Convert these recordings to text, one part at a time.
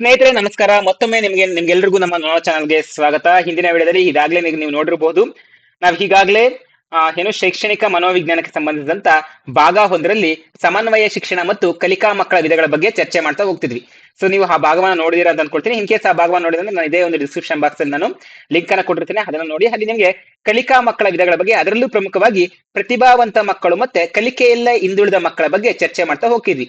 ಸ್ನೇಹಿತರೆ, ನಮಸ್ಕಾರ. ಮತ್ತೊಮ್ಮೆ ನಿಮಗೆ, ನಿಮ್ಗೆಲ್ರಿಗೂ ನಮ್ಮ ನೋಡೋ ಚಾನಲ್ಗೆ ಸ್ವಾಗತ. ಹಿಂದಿನ ವಿಡಿಯೋದಲ್ಲಿ ಈಗಾಗಲೇ ನೀವು ನೋಡಿರಬಹುದು ನಾವು ಈಗಾಗಲೇ ಏನು ಶೈಕ್ಷಣಿಕ ಮನೋವಿಜ್ಞಾನಕ್ಕೆ ಸಂಬಂಧಿಸಿದಂತ ಭಾಗ ಒಂದರಲ್ಲಿ ಸಮನ್ವಯ ಶಿಕ್ಷಣ ಮತ್ತು ಕಲಿಕಾ ಮಕ್ಕಳ ವಿಧಗಳ ಬಗ್ಗೆ ಚರ್ಚೆ ಮಾಡ್ತಾ ಹೋಗ್ತಿದ್ವಿ. ಸೊ ನೀವು ಆ ಭಾಗವನ್ನ ನೋಡಿದಿರ ಅಂತ ಅನ್ಕೊಳ್ತೀನಿ. ಇನ್ ಕೇಸ್ ಆ ಭಾಗವನ್ನು ನೋಡಿದ್ರೆ ನಾನು ಇದೇ ಒಂದು ಡಿಸ್ಕ್ರಿಪ್ಷನ್ ಬಾಕ್ಸ್ ಅಲ್ಲಿ ನಾನು ಲಿಂಕ್ ಅನ್ನು ಕೊಟ್ಟಿರ್ತೀನಿ. ಅದನ್ನ ನೋಡಿ, ಅಲ್ಲಿ ನಿಮಗೆ ಕಲಿಕಾ ಮಕ್ಕಳ ವಿಧಗಳ ಬಗ್ಗೆ, ಅದರಲ್ಲೂ ಪ್ರಮುಖವಾಗಿ ಪ್ರತಿಭಾವಂತ ಮಕ್ಕಳು ಮತ್ತೆ ಕಲಿಕೆಯಲ್ಲೇ ಹಿಂದುಳಿದ ಮಕ್ಕಳ ಬಗ್ಗೆ ಚರ್ಚೆ ಮಾಡ್ತಾ ಹೋಗ್ತಿದ್ವಿ.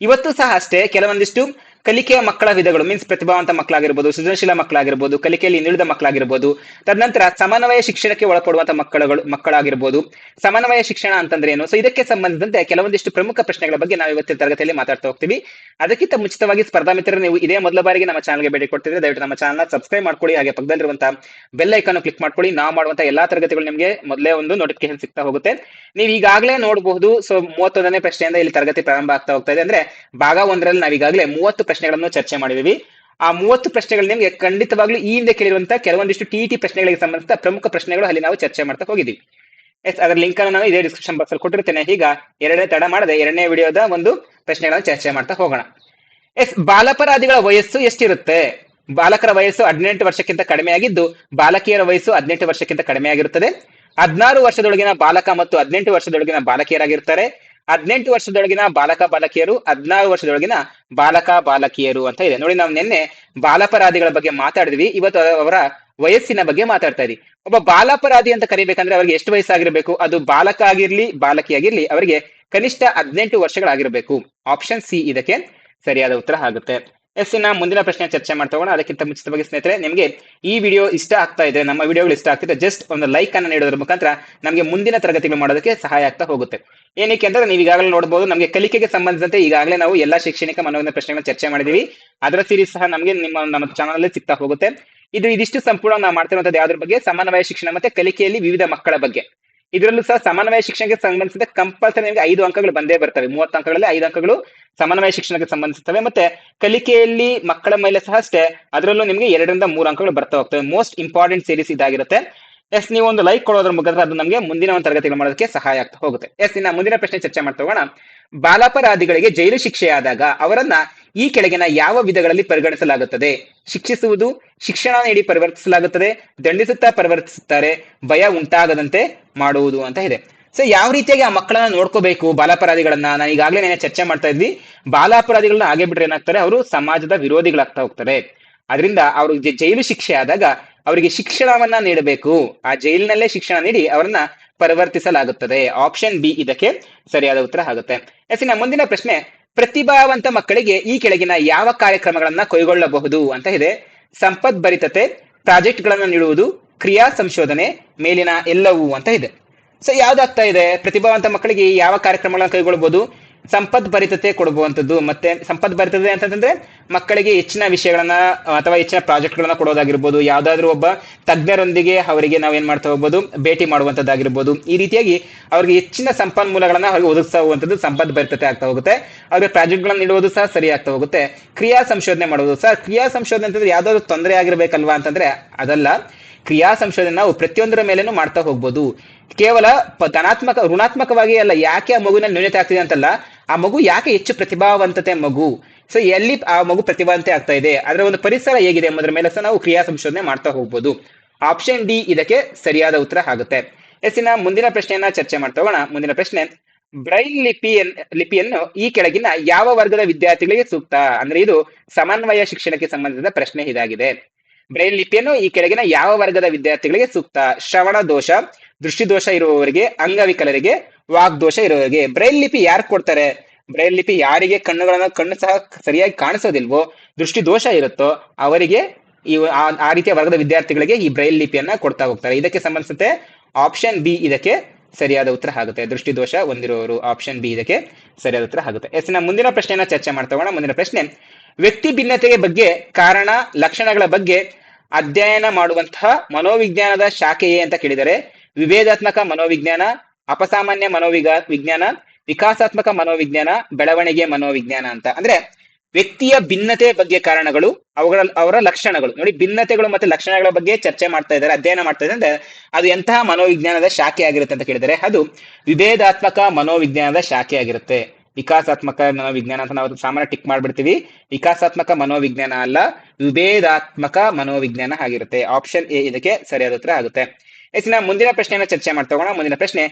ಇವತ್ತು ಸಹ ಅಷ್ಟೇ, ಕೆಲವೊಂದಿಷ್ಟು ಕಲಿಕೆಯ ಮಕ್ಕಳ ವಿಧಗಳು ಮೀನ್ಸ್ ಪ್ರತಿಭಾವಂತ ಮಕ್ಕಳಾಗಿರ್ಬೋದು, ಸೃಜನಶೀಲ ಮಕ್ಕಳಾಗಿರ್ಬೋದು, ಕಲಿಕೆಯಲ್ಲಿ ಹಿಂದುಳಿದ ಮಕ್ಕಳಾಗಿರ್ಬೋದು, ತದನಂತರ ಸಮನ್ವಯ ಶಿಕ್ಷಣಕ್ಕೆ ಒಳಪಡುವಂತ ಮಕ್ಕಳುಗಳು, ಮಕ್ಕಳಾಗಿರ್ಬೋದು. ಸಮನ್ವಯ ಶಿಕ್ಷಣ ಅಂತಂದ್ರೆ ಏನು? ಸೊ ಇದಕ್ಕೆ ಸಂಬಂಧಿಸಿದಂತೆ ಕೆಲವೊಂದಿಷ್ಟು ಪ್ರಮುಖ ಪ್ರಶ್ನೆಗಳ ಬಗ್ಗೆ ನಾವು ಇವತ್ತಿನ ತರಗತಿಯಲ್ಲಿ ಮಾತಾಡ್ತಾ ಹೋಗ್ತೀವಿ. ಅದಕ್ಕಿಂತ ಮುಂಚಿತವಾಗಿ ಸ್ಪರ್ಧಾ ಮಿತ್ರರು, ನೀವು ಇದೇ ಮೊದಲ ಬಾರಿಗೆ ನಮ್ಮ ಚಾನಲ್ಗೆ ಭೇಟಿ ಕೊಡ್ತಿದ್ರೆ ದಯವಿಟ್ಟು ನಮ್ಮ ಚಾನಲ್ನ ಸಬ್ಸ್ಕ್ರೈಬ್ ಮಾಡ್ಕೊಳ್ಳಿ. ಹಾಗೆ ಪಕ್ಕದಲ್ಲಿರುವಂತಹ ಬೆಲ್ ಐಕಾನ್ ಕ್ಲಿಕ್ ಮಾಡ್ಕೊಳ್ಳಿ. ನಾವು ಮಾಡುವಂತ ಎಲ್ಲಾ ತರಗತಿಗಳು ನಿಮಗೆ ಮೊದಲೇ ಒಂದು ನೋಟಿಫಿಕೇಶನ್ ಸಿಗ್ತಾ ಹೋಗುತ್ತೆ. ನೀವು ಈಗಾಗಲೇ ನೋಡಬಹುದು. ಸೊ ಮೂವತ್ತೊಂದನೇ ಪ್ರಶ್ನೆಯಿಂದ ಇಲ್ಲಿ ತರಗತಿ ಪ್ರಾರಂಭ ಆಗ್ತಾ ಹೋಗ್ತಾ ಇದೆ. ಅಂದ್ರೆ ಭಾಗ ಒಂದರಲ್ಲಿ ನಾವು ಈಗಾಗಲೇ ಮೂವತ್ತು ಪ್ರಶ್ನೆಗಳನ್ನು ಚರ್ಚೆ ಮಾಡಿದೀವಿ ಆ ಮೂವತ್ತು ಪ್ರಶ್ನೆಗಳು ನಿಮಗೆ ಖಂಡಿತವಾಗ್ಲೂ ಈ ಹಿಂದೆ ಕೇಳಿರುವಂತಹ ಕೆಲವೊಂದಿಷ್ಟು ಟಿ ಟಿ ಪ್ರಶ್ನೆಗಳಿಗೆ ಸಂಬಂಧಿಸಿದ ಪ್ರಮುಖ ಪ್ರಶ್ನೆಗಳು ಅಲ್ಲಿ ನಾವು ಚರ್ಚೆ ಮಾಡ್ತಾ ಹೋಗಿದ್ದೀವಿ. ಎಸ್ ಅದರ ಲಿಂಕ್ ಅನ್ನು ನಾನು ಇದೇ ಡಿಸ್ಕ್ರಿಪ್ಷನ್ ಬಾಕ್ಸ್ ಅಲ್ಲಿ ಕೊಟ್ಟಿರ್ತೇನೆ ಈಗ ಎರಡನೇ ತಡ ಮಾಡದೆ ಎರಡನೇ ವಿಡಿಯೋದ ಒಂದು ಪ್ರಶ್ನೆಗಳನ್ನು ಚರ್ಚೆ ಮಾಡ್ತಾ ಹೋಗೋಣ. ಎಸ್ ಬಾಲಪರಾಧಿಗಳ ವಯಸ್ಸು ಎಷ್ಟಿರುತ್ತೆ? ಬಾಲಕರ ವಯಸ್ಸು ಹದಿನೆಂಟು ವರ್ಷಕ್ಕಿಂತ ಕಡಿಮೆಯಾಗಿದ್ದು, ಬಾಲಕಿಯರ ವಯಸ್ಸು ಹದಿನೆಂಟು ವರ್ಷಕ್ಕಿಂತ ಕಡಿಮೆಯಾಗಿರುತ್ತದೆ. ಹದಿನಾರು ವರ್ಷದೊಳಗಿನ ಬಾಲಕ ಮತ್ತು ಹದಿನೆಂಟು ವರ್ಷದೊಳಗಿನ ಬಾಲಕಿಯರಾಗಿರ್ತಾರೆ. ಹದಿನೆಂಟು ವರ್ಷದೊಳಗಿನ ಬಾಲಕ ಬಾಲಕಿಯರು, ಹದಿನಾರು ವರ್ಷದೊಳಗಿನ ಬಾಲಕ ಬಾಲಕಿಯರು ಅಂತ ಇದೆ. ನೋಡಿ, ನಾವು ನಿನ್ನೆ ಬಾಲಪರಾಧಿಗಳ ಬಗ್ಗೆ ಮಾತಾಡಿದ್ವಿ. ಇವತ್ತು ಅವರ ವಯಸ್ಸಿನ ಬಗ್ಗೆ ಮಾತಾಡ್ತಾ ಇದ್ವಿ. ಒಬ್ಬ ಬಾಲಾಪರಾಧಿ ಅಂತ ಕರಿಬೇಕಂದ್ರೆ ಅವರಿಗೆ ಎಷ್ಟು ವಯಸ್ಸಾಗಿರ್ಬೇಕು? ಅದು ಬಾಲಕ ಆಗಿರ್ಲಿ, ಬಾಲಕಿಯಾಗಿರ್ಲಿ, ಅವರಿಗೆ ಕನಿಷ್ಠ ಹದಿನೆಂಟು ವರ್ಷಗಳಾಗಿರ್ಬೇಕು. ಆಪ್ಷನ್ ಸಿ ಇದಕ್ಕೆ ಸರಿಯಾದ ಉತ್ತರ ಆಗುತ್ತೆ. ಎಸ್ ಇನ್ನ ಮುಂದಿನ ಪ್ರಶ್ನೆ ಚರ್ಚೆ ಮಾಡ್ತಾ ಹೋಗೋಣ. ಅದಕ್ಕಿಂತ ಮುಂಚಿತವಾಗಿ ಸ್ನೇಹಿತರೆ, ನಿಮಗೆ ಈ ವಿಡಿಯೋ ಇಷ್ಟ ಆಗ್ತಾ ಇದೆ ನಮ್ಮ ವಿಡಿಯೋಗಳು ಇಷ್ಟ ಆಗ್ತಿದೆ ಜಸ್ಟ್ ಒಂದು ಲೈಕ್ ಅನ್ನು ನೀಡೋದ್ರ ಮುಖಾಂತರ ನಮಗೆ ಮುಂದಿನ ತರಗತಿಗಳು ಮಾಡೋದಕ್ಕೆ ಸಹಾಯ ಆಗ್ತಾ ಹೋಗುತ್ತೆ. ಏನಕ್ಕೆ ಅಂದ್ರೆ ನೀವು ಈಗಾಗಲೇ ನೋಡಬಹುದು ನಮಗೆ ಕಲಿಕೆಗೆ ಸಂಬಂಧಿಸಿದಂತೆ ಈಗಾಗಲೇ ನಾವು ಎಲ್ಲಾ ಶೈಕ್ಷಣಿಕ ಮನೋವಿಜ್ಞಾನ ಪ್ರಶ್ನೆಗಳನ್ನ ಚರ್ಚೆ ಮಾಡಿದೀವಿ. ಅದರ ಸೀರೀಸ್ ಸಹ ನಮಗೆ ನಿಮ್ಮ ನಮ್ಮ ಚಾನಲ್ ಅಲ್ಲಿ ಸಿಗ್ತಾ ಹೋಗುತ್ತೆ. ಇದು ಇದಿಷ್ಟು ಸಂಪೂರ್ಣ ನಾವು ಮಾಡ್ತಿರುವಂತದ್ದು ಯಾವ್ದ್ರ ಬಗ್ಗೆ? ಸಮನ್ವಯ ಶಿಕ್ಷಣ ಮತ್ತೆ ಕಲಿಕೆಯಲ್ಲಿ ವಿವಿಧ ಮಕ್ಕಳ ಬಗ್ಗೆ. ಇದರಲ್ಲೂ ಸಹ ಸಮನ್ವಯ ಶಿಕ್ಷಣಕ್ಕೆ ಸಂಬಂಧಿಸಿದ ಕಂಪಲ್ಸರಿ ನಿಮಗೆ ಐದು ಅಂಕಗಳು ಬಂದೇ ಬರ್ತವೆ. ಮೂವತ್ತು ಅಂಕಗಳಲ್ಲಿ ಐದು ಅಂಕಗಳು ಸಮನ್ವಯ ಶಿಕ್ಷಣಕ್ಕೆ ಸಂಬಂಧಿಸುತ್ತವೆ ಮತ್ತೆ ಕಲಿಕೆಯಲ್ಲಿ ಮಕ್ಕಳ ಮೇಲೆ ಸಹ ಅಷ್ಟೇ, ಅದರಲ್ಲೂ ನಿಮಗೆ ಎರಡರಿಂದ ಮೂರು ಅಂಕಗಳು ಬರ್ತಾ ಹೋಗ್ತವೆ. ಮೋಸ್ಟ್ ಇಂಪಾರ್ಟೆಂಟ್ ಸೀರೀಸ್ ಇದಾಗಿರುತ್ತೆ. ಎಸ್ ನೀವು ಒಂದು ಲೈಕ್ ಕೊಡೋದ್ರ ಮುಖಾಂತರ ಅದು ನಮಗೆ ಮುಂದಿನ ಒಂದು ತರಗತಿಗಳು ಮಾಡೋದಕ್ಕೆ ಸಹಾಯ ಆಗ್ತಾ ಹೋಗುತ್ತೆ. ಎಸ್, ಇನ್ನ ಮುಂದಿನ ಪ್ರಶ್ನೆ ಚರ್ಚೆ ಮಾಡ್ತಾ ಹೋಗೋಣ. ಬಾಲಾಪರಾಧಿಗಳಿಗೆ ಜೈಲು ಶಿಕ್ಷೆಯಾದಾಗ ಅವರನ್ನ ಈ ಕೆಳಗಿನ ಯಾವ ವಿಧಗಳಲ್ಲಿ ಪರಿಗಣಿಸಲಾಗುತ್ತದೆ? ಶಿಕ್ಷಿಸುವುದು, ಶಿಕ್ಷಣ ನೀಡಿ ಪರಿವರ್ತಿಸಲಾಗುತ್ತದೆ, ದಂಡಿಸುತ್ತಾ ಪರಿವರ್ತಿಸುತ್ತಾರೆ, ಭಯ ಉಂಟಾಗದಂತೆ ಮಾಡುವುದು ಅಂತ ಇದೆ. ಸೊ ಯಾವ ರೀತಿಯಾಗಿ ಆ ಮಕ್ಕಳನ್ನ ನೋಡ್ಕೋಬೇಕು, ಬಾಲಾಪರಾಧಿಗಳನ್ನ? ನಾನು ಈಗಾಗಲೇ ನೆನೆ ಚರ್ಚೆ ಮಾಡ್ತಾ ಇದ್ವಿ. ಬಾಲಾಪರಾಧಿಗಳನ್ನ ಹಾಗೆ ಬಿಟ್ರೆ ಏನಾಗ್ತಾರೆ ಅವರು ಸಮಾಜದ ವಿರೋಧಿಗಳಾಗ್ತಾ ಹೋಗ್ತಾರೆ. ಅದರಿಂದ ಅವರು ಜೈಲು ಶಿಕ್ಷೆ ಆದಾಗ ಅವರಿಗೆ ಶಿಕ್ಷಣವನ್ನ ನೀಡಬೇಕು. ಆ ಜೈಲಿನಲ್ಲೇ ಶಿಕ್ಷಣ ನೀಡಿ ಅವರನ್ನ ಪರಿವರ್ತಿಸಲಾಗುತ್ತದೆ. ಆಪ್ಷನ್ ಬಿ ಇದಕ್ಕೆ ಸರಿಯಾದ ಉತ್ತರ ಆಗುತ್ತೆ. ಎಸ್, ಇನ್ನ ಮುಂದಿನ ಪ್ರಶ್ನೆ. ಪ್ರತಿಭಾವಂತ ಮಕ್ಕಳಿಗೆ ಈ ಕೆಳಗಿನ ಯಾವ ಕಾರ್ಯಕ್ರಮಗಳನ್ನ ಕೈಗೊಳ್ಳಬಹುದು ಅಂತ ಇದೆ. ಸಂಪದ್ಭರಿತತೆ ಪ್ರಾಜೆಕ್ಟ್ ಗಳನ್ನ ನೀಡುವುದು, ಕ್ರಿಯಾ ಸಂಶೋಧನೆ, ಮೇಲಿನ ಎಲ್ಲವೂ ಅಂತ ಇದೆ. ಸೊ ಯಾವ್ದಾಗ್ತಾ ಇದೆ? ಪ್ರತಿಭಾವಂತ ಮಕ್ಕಳಿಗೆ ಯಾವ ಕಾರ್ಯಕ್ರಮಗಳನ್ನ ಕೈಗೊಳ್ಳಬಹುದು ಸಂಪದ್ಭರಿತತೆ ಕೊಡುವಂಥದ್ದು ಮತ್ತೆ ಸಂಪದ್ಭರಿತತೆ ಅಂತಂದ್ರೆ ಮಕ್ಕಳಿಗೆ ಹೆಚ್ಚಿನ ವಿಷಯಗಳನ್ನ, ಅಥವಾ ಹೆಚ್ಚಿನ ಪ್ರಾಜೆಕ್ಟ್ಗಳನ್ನ ಕೊಡೋದಾಗಿರ್ಬೋದು. ಯಾವ್ದಾದ್ರು ಒಬ್ಬ ತಜ್ಞರೊಂದಿಗೆ ಅವರಿಗೆ ನಾವೇನ್ ಮಾಡ್ತಾ ಹೋಗ್ಬೋದು? ಭೇಟಿ ಮಾಡುವಂತದ್ದಾಗಿರ್ಬೋದು. ಈ ರೀತಿಯಾಗಿ ಅವ್ರಿಗೆ ಹೆಚ್ಚಿನ ಸಂಪನ್ಮೂಲಗಳನ್ನ ಅವ್ರಿಗೆ ಒದಗಿಸ್ತಾ ಹೋಗುವಂಥದ್ದು ಸಂಪದ್ಭರಿತತೆ ಆಗ್ತಾ ಹೋಗುತ್ತೆ. ಅವ್ರಿಗೆ ಪ್ರಾಜೆಕ್ಟ್ ಗಳನ್ನ ನೀಡುವುದು ಸಹ ಸರಿ ಆಗ್ತಾ ಹೋಗುತ್ತೆ. ಕ್ರಿಯಾ ಸಂಶೋಧನೆ ಮಾಡುವುದು ಸಹ, ಕ್ರಿಯಾ ಸಂಶೋಧನೆ ಅಂತಂದ್ರೆ ಯಾವ್ದಾದ್ರು ತೊಂದರೆ ಆಗಿರ್ಬೇಕಲ್ವಾ ಅಂತಂದ್ರೆ ಅದಲ್ಲ. ಕ್ರಿಯಾ ಸಂಶೋಧನೆ ನಾವು ಪ್ರತಿಯೊಂದರ ಮೇಲೇನು ಮಾಡ್ತಾ ಹೋಗ್ಬೋದು. ಕೇವಲ ಧನಾತ್ಮಕ, ಋಣಾತ್ಮಕವಾಗಿ ಅಲ್ಲ, ಯಾಕೆ ಆ ಮಗುವಿನಲ್ಲಿ ನ್ಯೂನತೆ ಆಗ್ತಿದೆ ಅಂತಲ್ಲ, ಆ ಮಗು ಯಾಕೆ ಹೆಚ್ಚು ಪ್ರತಿಭಾವಂತತೆ ಮಗು? ಸೊ ಎಲ್ಲಿ ಆ ಮಗು ಪ್ರತಿಭಾವಂತೆ ಆಗ್ತಾ ಇದೆ? ಅದರ ಒಂದು ಪರಿಸರ ಹೇಗಿದೆ ಎಂಬುದರ ಮೇಲೆ ಸಹ ನಾವು ಕ್ರಿಯಾ ಸಂಶೋಧನೆ ಮಾಡ್ತಾ ಹೋಗ್ಬೋದು. ಆಪ್ಷನ್ ಡಿ ಇದಕ್ಕೆ ಸರಿಯಾದ ಉತ್ತರ ಆಗುತ್ತೆ. ಎಸ್ಸಿನ ಮುಂದಿನ ಪ್ರಶ್ನೆಯನ್ನ ಚರ್ಚೆ ಮಾಡ್ತಾ ಹೋಗೋಣ. ಮುಂದಿನ ಪ್ರಶ್ನೆ, ಬ್ರೈಲ್ ಲಿಪಿಯನ್ ಲಿಪಿಯನ್ನು ಈ ಕೆಳಗಿನ ಯಾವ ವರ್ಗದ ವಿದ್ಯಾರ್ಥಿಗಳಿಗೆ ಸೂಕ್ತ? ಅಂದ್ರೆ ಇದು ಸಮನ್ವಯ ಶಿಕ್ಷಣಕ್ಕೆ ಸಂಬಂಧಿಸಿದ ಪ್ರಶ್ನೆ ಇದಾಗಿದೆ. ಬ್ರೈಲ್ ಲಿಪಿಯನ್ನು ಈ ಕೆಳಗಿನ ಯಾವ ವರ್ಗದ ವಿದ್ಯಾರ್ಥಿಗಳಿಗೆ ಸೂಕ್ತ? ಶ್ರವಣ ದೋಷ ದೃಷ್ಟಿದೋಷ ಇರುವವರಿಗೆ, ಅಂಗವಿಕಲರಿಗೆ ವಾಗ್ದೋಷ ಇರುವವರಿಗೆ. ಬ್ರೈಲ್ ಲಿಪಿ ಯಾರು ಕೊಡ್ತಾರೆ? ಬ್ರೈಲ್ ಲಿಪಿ ಯಾರಿಗೆ ಕಣ್ಣುಗಳನ್ನು ಕಣ್ಣು ಸಹ ಸರಿಯಾಗಿ ಕಾಣಿಸೋದಿಲ್ವೋ, ದೃಷ್ಟಿ ದೋಷ ಇರುತ್ತೋ, ಅವರಿಗೆ ಈ ಆ- ಆ ರೀತಿಯ ವರ್ಗದ ವಿದ್ಯಾರ್ಥಿಗಳಿಗೆ ಈ ಬ್ರೈಲ್ ಲಿಪಿಯನ್ನ ಕೊಡ್ತಾ ಹೋಗ್ತಾರೆ. ಇದಕ್ಕೆ ಸಂಬಂಧಿಸಿದಂತೆ ಆಪ್ಷನ್ ಬಿ ಇದಕ್ಕೆ ಸರಿಯಾದ ಉತ್ತರ ಆಗುತ್ತೆ. ದೃಷ್ಟಿ ದೋಷ ಹೊಂದಿರುವವರು, ಆಪ್ಷನ್ ಬಿ ಇದಕ್ಕೆ ಸರಿಯಾದ ಉತ್ತರ ಆಗುತ್ತೆ. ಎಸ್ನ ಮುಂದಿನ ಪ್ರಶ್ನೆಯನ್ನ ಚರ್ಚೆ ಮಾಡ್ತಾ ಹೋಗೋಣ. ಮುಂದಿನ ಪ್ರಶ್ನೆ ವ್ಯಕ್ತಿ ಭಿನ್ನತೆಗೆ ಬಗ್ಗೆ, ಕಾರಣ, ಲಕ್ಷಣಗಳ ಬಗ್ಗೆ ಅಧ್ಯಯನ ಮಾಡುವಂತಹ ಮನೋವಿಜ್ಞಾನದ ಶಾಖೆಯೇ ಅಂತ ಕೇಳಿದರೆ, ವಿಭೇದಾತ್ಮಕ ಮನೋವಿಜ್ಞಾನ, ಅಪಸಾಮಾನ್ಯ ಮನೋವಿಗ, ವಿಜ್ಞಾನ, ವಿಕಾಸಾತ್ಮಕ ಮನೋವಿಜ್ಞಾನ, ಬೆಳವಣಿಗೆ ಮನೋವಿಜ್ಞಾನ ಅಂತ. ಅಂದ್ರೆ ವ್ಯಕ್ತಿಯ ಭಿನ್ನತೆ ಬಗ್ಗೆ ಕಾರಣಗಳು, ಅವುಗಳ, ಅವರ ಲಕ್ಷಣಗಳು. ನೋಡಿ, ಭಿನ್ನತೆಗಳು ಮತ್ತೆ ಲಕ್ಷಣಗಳ ಬಗ್ಗೆ ಚರ್ಚೆ ಮಾಡ್ತಾ ಇದ್ದಾರೆ, ಅಧ್ಯಯನ ಮಾಡ್ತಾ ಇದ್ದಾರೆ. ಅಂದ್ರೆ ಅದು ಎಂತಹ ಮನೋವಿಜ್ಞಾನದ ಶಾಖೆ ಆಗಿರುತ್ತೆ ಅಂತ ಕೇಳಿದರೆ, ಅದು ವಿಭೇದಾತ್ಮಕ ಮನೋವಿಜ್ಞಾನದ ಶಾಖೆ ಆಗಿರುತ್ತೆ. ವಿಕಾಸಾತ್ಮಕ ಮನೋವಿಜ್ಞಾನ ಅಂತ ನಾವು ಸಾಮಾನ್ಯ ಟಿಕ್ ಮಾಡ್ಬಿಡ್ತೀವಿ. ವಿಕಾಸಾತ್ಮಕ ಮನೋವಿಜ್ಞಾನ ಅಲ್ಲ, ವಿಭೇದಾತ್ಮಕ ಮನೋವಿಜ್ಞಾನ ಆಗಿರುತ್ತೆ. ಆಪ್ಷನ್ ಎ ಇದಕ್ಕೆ ಸರಿಯಾದ ಉತ್ತರ ಆಗುತ್ತೆ. ಎಸ್, ಇನ್ನ ಮುಂದಿನ ಪ್ರಶ್ನೆಯನ್ನ ಚರ್ಚೆ ಮಾಡ್ತೋಗೋಣ ಮುಂದಿನ ಪ್ರಶ್ನೆ,